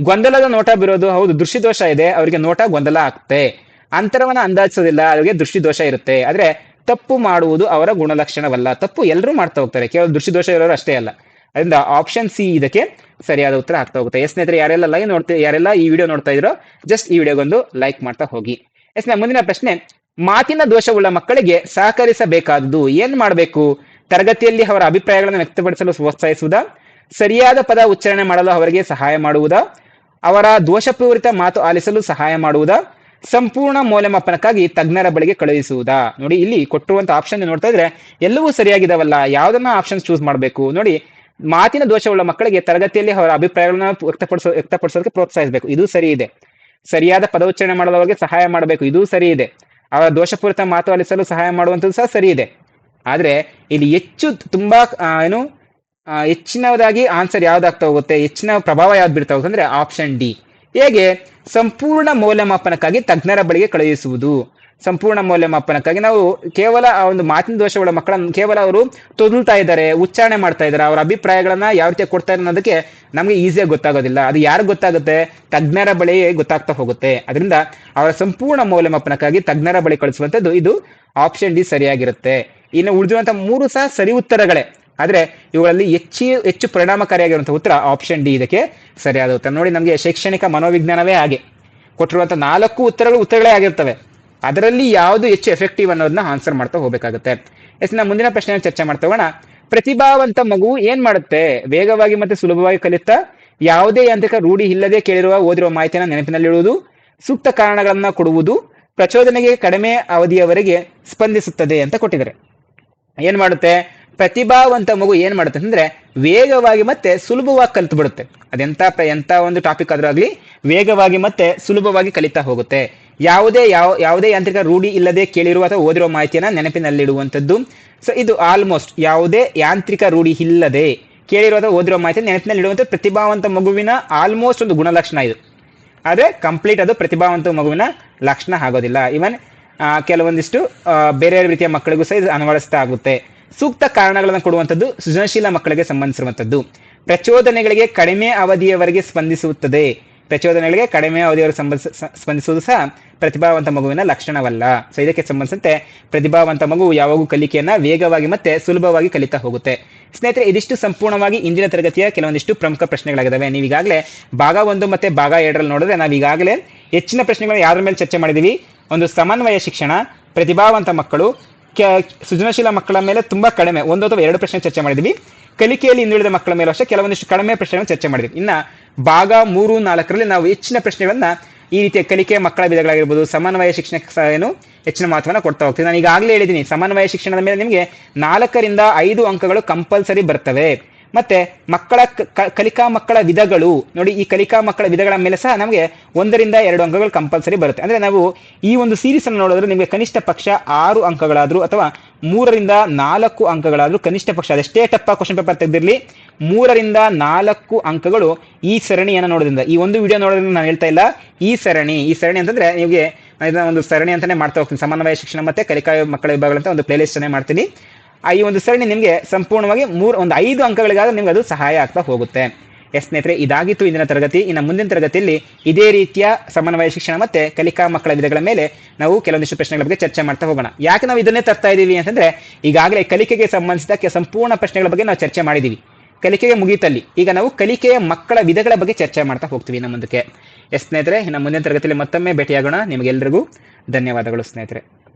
ಗೊಂದಲದ ನೋಟ ಬಿರೋದು, ಹೌದು, ದೃಷ್ಟಿದೋಷ ಇದೆ. ಅವರಿಗೆ ನೋಟ ಗೊಂದಲ ಆಗ್ತೆ. ಅಂತರವನ್ನ ಅಂದಾಜಿಸೋದಿಲ್ಲ, ಅವರಿಗೆ ದೃಷ್ಟಿದೋಷ ಇರುತ್ತೆ. ಆದ್ರೆ ತಪ್ಪು ಮಾಡುವುದು ಅವರ ಗುಣಲಕ್ಷಣವಲ್ಲ. ತಪ್ಪು ಎಲ್ಲರೂ ಮಾಡ್ತಾ ಹೋಗ್ತಾರೆ. ಕೇವಲ ದೃಷ್ಟಿದೋಷ ಇರೋರು ಅಷ್ಟೇ ಅಲ್ಲ. ಅದರಿಂದ ಆಪ್ಷನ್ ಸಿ ಇದಕ್ಕೆ ಸರಿಯಾದ ಉತ್ತರ ಆಗ್ತಾ ಹೋಗುತ್ತೆ. ಎಸ್ ಸ್ನೇಹಿತರೆ, ಯಾರೆಲ್ಲ ಲೈವ್ ನೋಡ್ತಾ, ಯಾರೆಲ್ಲ ಈ ವಿಡಿಯೋ ನೋಡ್ತಾ ಇದ್ರೋ ಜಸ್ಟ್ ಈ ವಿಡಿಯೋಗೊಂದು ಲೈಕ್ ಮಾಡ್ತಾ ಹೋಗಿ. ಎಸ್ನ ಮುಂದಿನ ಪ್ರಶ್ನೆ, ಮಾತಿನ ದೋಷವುಳ್ಳ ಮಕ್ಕಳಿಗೆ ಸಹಕರಿಸಬೇಕಾದುದು ಏನ್ ಮಾಡಬೇಕು? ತರಗತಿಯಲ್ಲಿ ಅವರ ಅಭಿಪ್ರಾಯಗಳನ್ನು ವ್ಯಕ್ತಪಡಿಸಲು ಪ್ರೋತ್ಸಾಹಿಸುವುದಾ? ಸರಿಯಾದ ಪದ ಉಚ್ಚಾರಣೆ ಮಾಡಲು ಅವರಿಗೆ ಸಹಾಯ ಮಾಡುವುದಾ? ಅವರ ದೋಷಪೂರಿತ ಮಾತು ಆಲಿಸಲು ಸಹಾಯ ಮಾಡುವುದಾ? ಸಂಪೂರ್ಣ ಮೌಲ್ಯಮಾಪನಕ್ಕಾಗಿ ತಜ್ಞರ ಬಳಿಗೆ ಕಳುಹಿಸುವುದಾ? ನೋಡಿ, ಇಲ್ಲಿ ಕೊಟ್ಟಿರುವಂತ ಆಪ್ಷನ್ ನೋಡ್ತಾ ಇದ್ರೆ ಎಲ್ಲವೂ ಸರಿಯಾಗಿದಾವಲ್ಲ. ಯಾವ್ದನ್ನ ಆಪ್ಷನ್ ಚೂಸ್ ಮಾಡಬೇಕು? ನೋಡಿ ಮಾತಿನ ದೋಷವುಳ್ಳ ಮಕ್ಕಳಿಗೆ ತರಗತಿಯಲ್ಲಿ ಅವರ ಅಭಿಪ್ರಾಯಗಳನ್ನ ವ್ಯಕ್ತಪಡಿಸೋ ವ್ಯಕ್ತಪಡಿಸೋದಕ್ಕೆ ಪ್ರೋತ್ಸಾಹಿಸಬೇಕು. ಇದು ಸರಿ ಇದೆ. ಸರಿಯಾದ ಪದೋಚ್ಚಾರಣೆ ಮಾಡಲು ಅವರಿಗೆ ಸಹಾಯ ಮಾಡಬೇಕು. ಇದು ಸರಿ ಇದೆ. ಅವರ ದೋಷಪೂರಿತ ಮಾತು ಆಲಿಸಲು ಸಹಾಯ ಮಾಡುವಂಥದ್ದು ಸಹ ಸರಿ ಇದೆ. ಆದರೆ ಇಲ್ಲಿ ಹೆಚ್ಚು ತುಂಬಾ ಏನು ಹೆಚ್ಚಿನದಾಗಿ ಆನ್ಸರ್ ಯಾವ್ದಾಗ್ತಾ ಹೋಗುತ್ತೆ? ಹೆಚ್ಚಿನ ಪ್ರಭಾವ ಯಾವ್ದು ಬೀಳ್ತಾ ಹೋಗುತ್ತೆ ಅಂದ್ರೆ ಆಪ್ಷನ್ ಡಿ ಹೇಗೆ? ಸಂಪೂರ್ಣ ಮೌಲ್ಯಮಾಪನಕ್ಕಾಗಿ ತಜ್ಞರ ಬಳಿಗೆ ಕಳುಹಿಸುವುದು. ಸಂಪೂರ್ಣ ಮೌಲ್ಯಮಾಪನಕ್ಕಾಗಿ ನಾವು ಕೇವಲ ಆ ಒಂದು ಮಾತಿನ ದೋಷಗಳ ಮಕ್ಕಳನ್ನು ಕೇವಲ ಅವರು ತೊದಲ್ತಾ ಇದ್ದಾರೆ, ಉಚ್ಚಾರಣೆ ಮಾಡ್ತಾ ಇದ್ದಾರೆ, ಅವರ ಅಭಿಪ್ರಾಯಗಳನ್ನ ಯಾವ ರೀತಿ ಕೊಡ್ತಾ ಅನ್ನೋದಕ್ಕೆ ನಮಗೆ ಈಸಿಯಾಗಿ ಗೊತ್ತಾಗೋದಿಲ್ಲ. ಅದು ಯಾರು ಗೊತ್ತಾಗುತ್ತೆ? ತಜ್ಞರ ಬಳಿ ಗೊತ್ತಾಗ್ತಾ ಹೋಗುತ್ತೆ. ಅದರಿಂದ ಅವರ ಸಂಪೂರ್ಣ ಮೌಲ್ಯಮಾಪನಕ್ಕಾಗಿ ತಜ್ಞರ ಬಳಿ ಕಳಿಸುವಂತದ್ದು ಇದು ಆಪ್ಷನ್ ಡಿ ಸರಿಯಾಗಿರುತ್ತೆ. ಇನ್ನು ಉಳಿದಿರುವಂತಹ ಮೂರು ಸಹ ಸರಿ ಉತ್ತರಗಳೇ. ಆದ್ರೆ ಇವುಗಳಲ್ಲಿ ಹೆಚ್ಚು ಹೆಚ್ಚು ಪರಿಣಾಮಕಾರಿಯಾಗಿರುವಂತಹ ಉತ್ತರ ಆಪ್ಷನ್ ಡಿ ಇದಕ್ಕೆ ಸರಿಯಾದ ಉತ್ತರ. ನೋಡಿ ನಮಗೆ ಶೈಕ್ಷಣಿಕ ಮನೋವಿಜ್ಞಾನವೇ ಹಾಗೆ. ಕೊಟ್ಟಿರುವಂತಹ ನಾಲ್ಕು ಉತ್ತರಗಳು ಉತ್ತರಗಳೇ ಆಗಿರ್ತವೆ. ಅದರಲ್ಲಿ ಯಾವುದು ಹೆಚ್ಚು ಎಫೆಕ್ಟಿವ್ ಅನ್ನೋದನ್ನ ಆನ್ಸರ್ ಮಾಡ್ತಾ ಹೋಗಬೇಕಾಗುತ್ತೆ. ಎಸ್, ನಾ ಮುಂದಿನ ಪ್ರಶ್ನೆ ಚರ್ಚೆ ಮಾಡ್ತಾ ಹೋಗೋಣ. ಪ್ರತಿಭಾವಂತ ಮಗು ಏನ್ ಮಾಡುತ್ತೆ? ವೇಗವಾಗಿ ಮತ್ತೆ ಸುಲಭವಾಗಿ ಕಲಿತಾ, ಯಾವುದೇ ಯಾಂತ್ರಿಕ ರೂಢಿ ಇಲ್ಲದೆ ಕೇಳಿರುವ, ಓದಿರುವ ಮಾಹಿತಿಯನ್ನು ನೆನಪಿನಲ್ಲಿಡುವುದು, ಸೂಕ್ತ ಕಾರಣಗಳನ್ನ ಕೊಡುವುದು, ಪ್ರಚೋದನೆಗೆ ಕಡಿಮೆ ಅವಧಿಯವರೆಗೆ ಸ್ಪಂದಿಸುತ್ತದೆ ಅಂತ ಕೊಟ್ಟಿದ್ದಾರೆ. ಏನ್ ಮಾಡುತ್ತೆ? ಪ್ರತಿಭಾವಂತ ಮಗು ಏನ್ ಮಾಡುತ್ತೆ ಅಂದ್ರೆ, ವೇಗವಾಗಿ ಮತ್ತೆ ಸುಲಭವಾಗಿ ಕಲಿತು ಬಿಡುತ್ತೆ. ಅದೆಂತ ಎಂತ ಒಂದು ಟಾಪಿಕ್ ಆದ್ರೂ ವೇಗವಾಗಿ ಮತ್ತೆ ಸುಲಭವಾಗಿ ಕಲಿತಾ ಹೋಗುತ್ತೆ. ಯಾವುದೇ ಯಾವ ಯಾವುದೇ ಯಾಂತ್ರಿಕ ರೂಢಿ ಇಲ್ಲದೆ ಕೇಳಿರುವ ಅಥವಾ ಓದಿರುವ ಮಾಹಿತಿಯನ್ನ ನೆನಪಿನಲ್ಲಿಡುವಂಥದ್ದು. ಸೊ ಇದು ಆಲ್ಮೋಸ್ಟ್ ಯಾವುದೇ ಯಾಂತ್ರಿಕ ರೂಢಿ ಇಲ್ಲದೆ ಕೇಳಿರುವ ಅಥವಾ ಓದಿರುವ ಮಾಹಿತಿ ನೆನಪಿನಲ್ಲಿಡುವಂಥ ಪ್ರತಿಭಾವಂತ ಮಗುವಿನ ಆಲ್ಮೋಸ್ಟ್ ಒಂದು ಗುಣಲಕ್ಷಣ ಇದು. ಆದರೆ ಕಂಪ್ಲೀಟ್ ಅದು ಪ್ರತಿಭಾವಂತ ಮಗುವಿನ ಲಕ್ಷಣ ಆಗೋದಿಲ್ಲ. ಇವನ್ ಕೆಲವೊಂದಿಷ್ಟು ಬೇರೆ ರೀತಿಯ ಮಕ್ಕಳಿಗೂ ಸಹ ಇದು ಅನ್ವಯಿಸ್ತಾ ಆಗುತ್ತೆ. ಸೂಕ್ತ ಕಾರಣಗಳನ್ನು ಕೊಡುವಂಥದ್ದು ಸೃಜನಶೀಲ ಮಕ್ಕಳಿಗೆ ಸಂಬಂಧಿಸಿರುವಂಥದ್ದು. ಪ್ರಚೋದನೆಗಳಿಗೆ ಕಡಿಮೆ ಅವಧಿಯವರೆಗೆ ಸ್ಪಂದಿಸುತ್ತದೆ. ಪ್ರಚೋದನೆಗಳಿಗೆ ಕಡಿಮೆ ಅವಧಿಯವರು ಸಂಬಂಧಿಸ, ಸ- ಸ್ಪಂದಿಸುವುದು ಸಹ ಪ್ರತಿಭಾವಂತ ಮಗುವಿನ ಲಕ್ಷಣವಲ್ಲ. ಸೊ ಇದಕ್ಕೆ ಸಂಬಂಧಿಸಿದಂತೆ ಪ್ರತಿಭಾವಂತ ಮಗು ಯಾವಾಗೂ ಕಲಿಕೆಯನ್ನ ವೇಗವಾಗಿ ಮತ್ತೆ ಸುಲಭವಾಗಿ ಕಲಿತಾ ಹೋಗುತ್ತೆ. ಸ್ನೇಹಿತರೆ, ಇದಿಷ್ಟು ಸಂಪೂರ್ಣವಾಗಿ ಇಂದಿನ ತರಗತಿಯ ಕೆಲವೊಂದಿಷ್ಟು ಪ್ರಮುಖ ಪ್ರಶ್ನೆಗಳಾಗಿದ್ದಾವೆ ನೀವು ಈಗಾಗಲೇ ಭಾಗ ಒಂದು ಮತ್ತೆ ಭಾಗ ಎರಡರಲ್ಲಿ ನೋಡಿದ್ರೆ ನಾವು ಈಗಾಗಲೇ ಹೆಚ್ಚಿನ ಪ್ರಶ್ನೆಗಳನ್ನ ಯಾರ ಮೇಲೆ ಚರ್ಚೆ ಮಾಡಿದೀವಿ? ಒಂದು ಸಮನ್ವಯ ಶಿಕ್ಷಣ, ಪ್ರತಿಭಾವಂತ ಮಕ್ಕಳು ಸೃಜನಶೀಲ ಮಕ್ಕಳ ಮೇಲೆ ತುಂಬಾ ಕಡಿಮೆ, ಒಂದು ಅಥವಾ ಎರಡು ಪ್ರಶ್ನೆ ಚರ್ಚೆ ಮಾಡಿದ್ವಿ. ಕಲಿಕೆಯಲ್ಲಿ ಹಿಂದುಳಿದ ಮಕ್ಕಳ ಮೇಲೆ ಅಷ್ಟೇ ಕೆಲವೊಂದಿಷ್ಟು ಕಡಿಮೆ ಪ್ರಶ್ನೆಗಳನ್ನು ಚರ್ಚೆ ಮಾಡಿದ್ವಿ. ಇನ್ನ ಭಾಗ ಮೂರು, ನಾಲ್ಕರಲ್ಲಿ ನಾವು ಹೆಚ್ಚಿನ ಪ್ರಶ್ನೆಗಳನ್ನ ಈ ರೀತಿಯ ಕಲಿಕೆ ಮಕ್ಕಳ ವಿಧಗಳಾಗಿರ್ಬೋದು, ಸಮನ್ವಯ ಶಿಕ್ಷಣಕ್ಕೆ ಏನು ಹೆಚ್ಚಿನ ಮಹತ್ವವನ್ನು ಕೊಡ್ತಾ ಹೋಗ್ತೀವಿ. ನಾನು ಈಗಾಗಲೇ ಹೇಳಿದ್ದೀನಿ ಸಮನ್ವಯ ಶಿಕ್ಷಣದ ಮೇಲೆ ನಿಮಗೆ ನಾಲ್ಕರಿಂದ ಐದು ಅಂಕಗಳು ಕಂಪಲ್ಸರಿ ಬರ್ತವೆ. ಮತ್ತೆ ಮಕ್ಕಳ ಕಲಿಕಾ ಮಕ್ಕಳ ವಿಧಗಳು, ನೋಡಿ ಈ ಕಲಿಕಾ ಮಕ್ಕಳ ವಿಧಗಳ ಮೇಲೆ ಸಹ ನಮಗೆ ಒಂದರಿಂದ ಎರಡು ಅಂಕಗಳು ಕಂಪಲ್ಸರಿ ಬರುತ್ತೆ. ಅಂದ್ರೆ ನಾವು ಈ ಒಂದು ಸೀರೀಸ್ ಅನ್ನು ನೋಡಿದ್ರೆ ನಿಮಗೆ ಕನಿಷ್ಠ ಪಕ್ಷ ಆರು ಅಂಕಗಳಾದರೂ ಅಥವಾ ಮೂರರಿಂದ ನಾಲ್ಕು ಅಂಕಗಳಾದ್ರೂ ಕನಿಷ್ಠ ಪಕ್ಷ, ಅದೆಷ್ಟೇ ಟಪ್ಪ ಕ್ವಶನ್ ಪೇಪರ್ ತೆಗೆದಿರಲಿ. ಮೂರರಿಂದ ನಾಲ್ಕು ಅಂಕಗಳು ಈ ಸರಣಿಯನ್ನು ನೋಡೋದ್ರಿಂದ. ಈ ಒಂದು ವಿಡಿಯೋ ನೋಡೋದ್ರಿಂದ ನಾನು ಹೇಳ್ತಾ ಇಲ್ಲ, ಈ ಸರಣಿ ಈ ಸರಣಿ ಅಂತಂದ್ರೆ ನಿಮಗೆ ನಾನು ಇದನ್ನ ಒಂದು ಸರಣಿ ಅಂತಾನೆ ಮಾಡ್ತಾ ಹೋಗ್ತೀನಿ. ಸಮನ್ವಯ ಶಿಕ್ಷಣ ಮತ್ತೆ ಕಲಿಕಾ ಮಕ್ಕಳ ವಿಭಾಗಗಳಂತ ಒಂದು ಪ್ಲೇಲಿಸ್ಟ್ ಅನ್ನೇ ಮಾಡ್ತೀನಿ. ಈ ಒಂದು ಸರಣಿ ನಿಮಗೆ ಸಂಪೂರ್ಣವಾಗಿ ಮೂರು, ಒಂದು ಐದು ಅಂಕಗಳಿಗಾದ್ರೆ ನಿಮ್ಗೆ ಅದು ಸಹಾಯ ಆಗ್ತಾ ಹೋಗುತ್ತೆ. ಎಸ್ ಸ್ನೇಹಿತರೆ, ಇದಾಗಿತ್ತು ಇಂದಿನ ತರಗತಿ. ಇನ್ನು ಮುಂದಿನ ತರಗತಿಯಲ್ಲಿ ಇದೇ ರೀತಿಯ ಸಮನ್ವಯ ಶಿಕ್ಷಣ ಮತ್ತೆ ಕಲಿಕಾ ಮಕ್ಕಳ ವಿಧಗಳ ಮೇಲೆ ನಾವು ಕೆಲವೊಂದಿಷ್ಟು ಪ್ರಶ್ನೆಗಳ ಬಗ್ಗೆ ಚರ್ಚೆ ಮಾಡ್ತಾ ಹೋಗೋಣ. ಯಾಕೆ ನಾವು ಇದನ್ನೇ ತರ್ತಾ ಇದ್ದೀವಿ ಅಂತಂದ್ರೆ, ಈಗಾಗಲೇ ಕಲಿಕೆಗೆ ಸಂಬಂಧಿಸಿದ ಸಂಪೂರ್ಣ ಪ್ರಶ್ನೆಗಳ ಬಗ್ಗೆ ನಾವು ಚರ್ಚೆ ಮಾಡಿದೀವಿ ಕಲಿಕೆಗೆ ಮುಗಿತಲ್ಲಿ. ಈಗ ನಾವು ಕಲಿಕೆಯ ಮಕ್ಕಳ ವಿಧಗಳ ಬಗ್ಗೆ ಚರ್ಚೆ ಮಾಡ್ತಾ ಹೋಗ್ತೀವಿ ನಮ್ಮ ಮುಂದಕ್ಕೆ. ಎಸ್ ಸ್ನೇಹಿತರೆ, ಇನ್ನು ಮುಂದಿನ ತರಗತಿಯಲ್ಲಿ ಮತ್ತೊಮ್ಮೆ ಭೇಟಿಯಾಗೋಣ. ನಿಮಗೆಲ್ಲರಿಗೂ ಧನ್ಯವಾದಗಳು ಸ್ನೇಹಿತರೆ.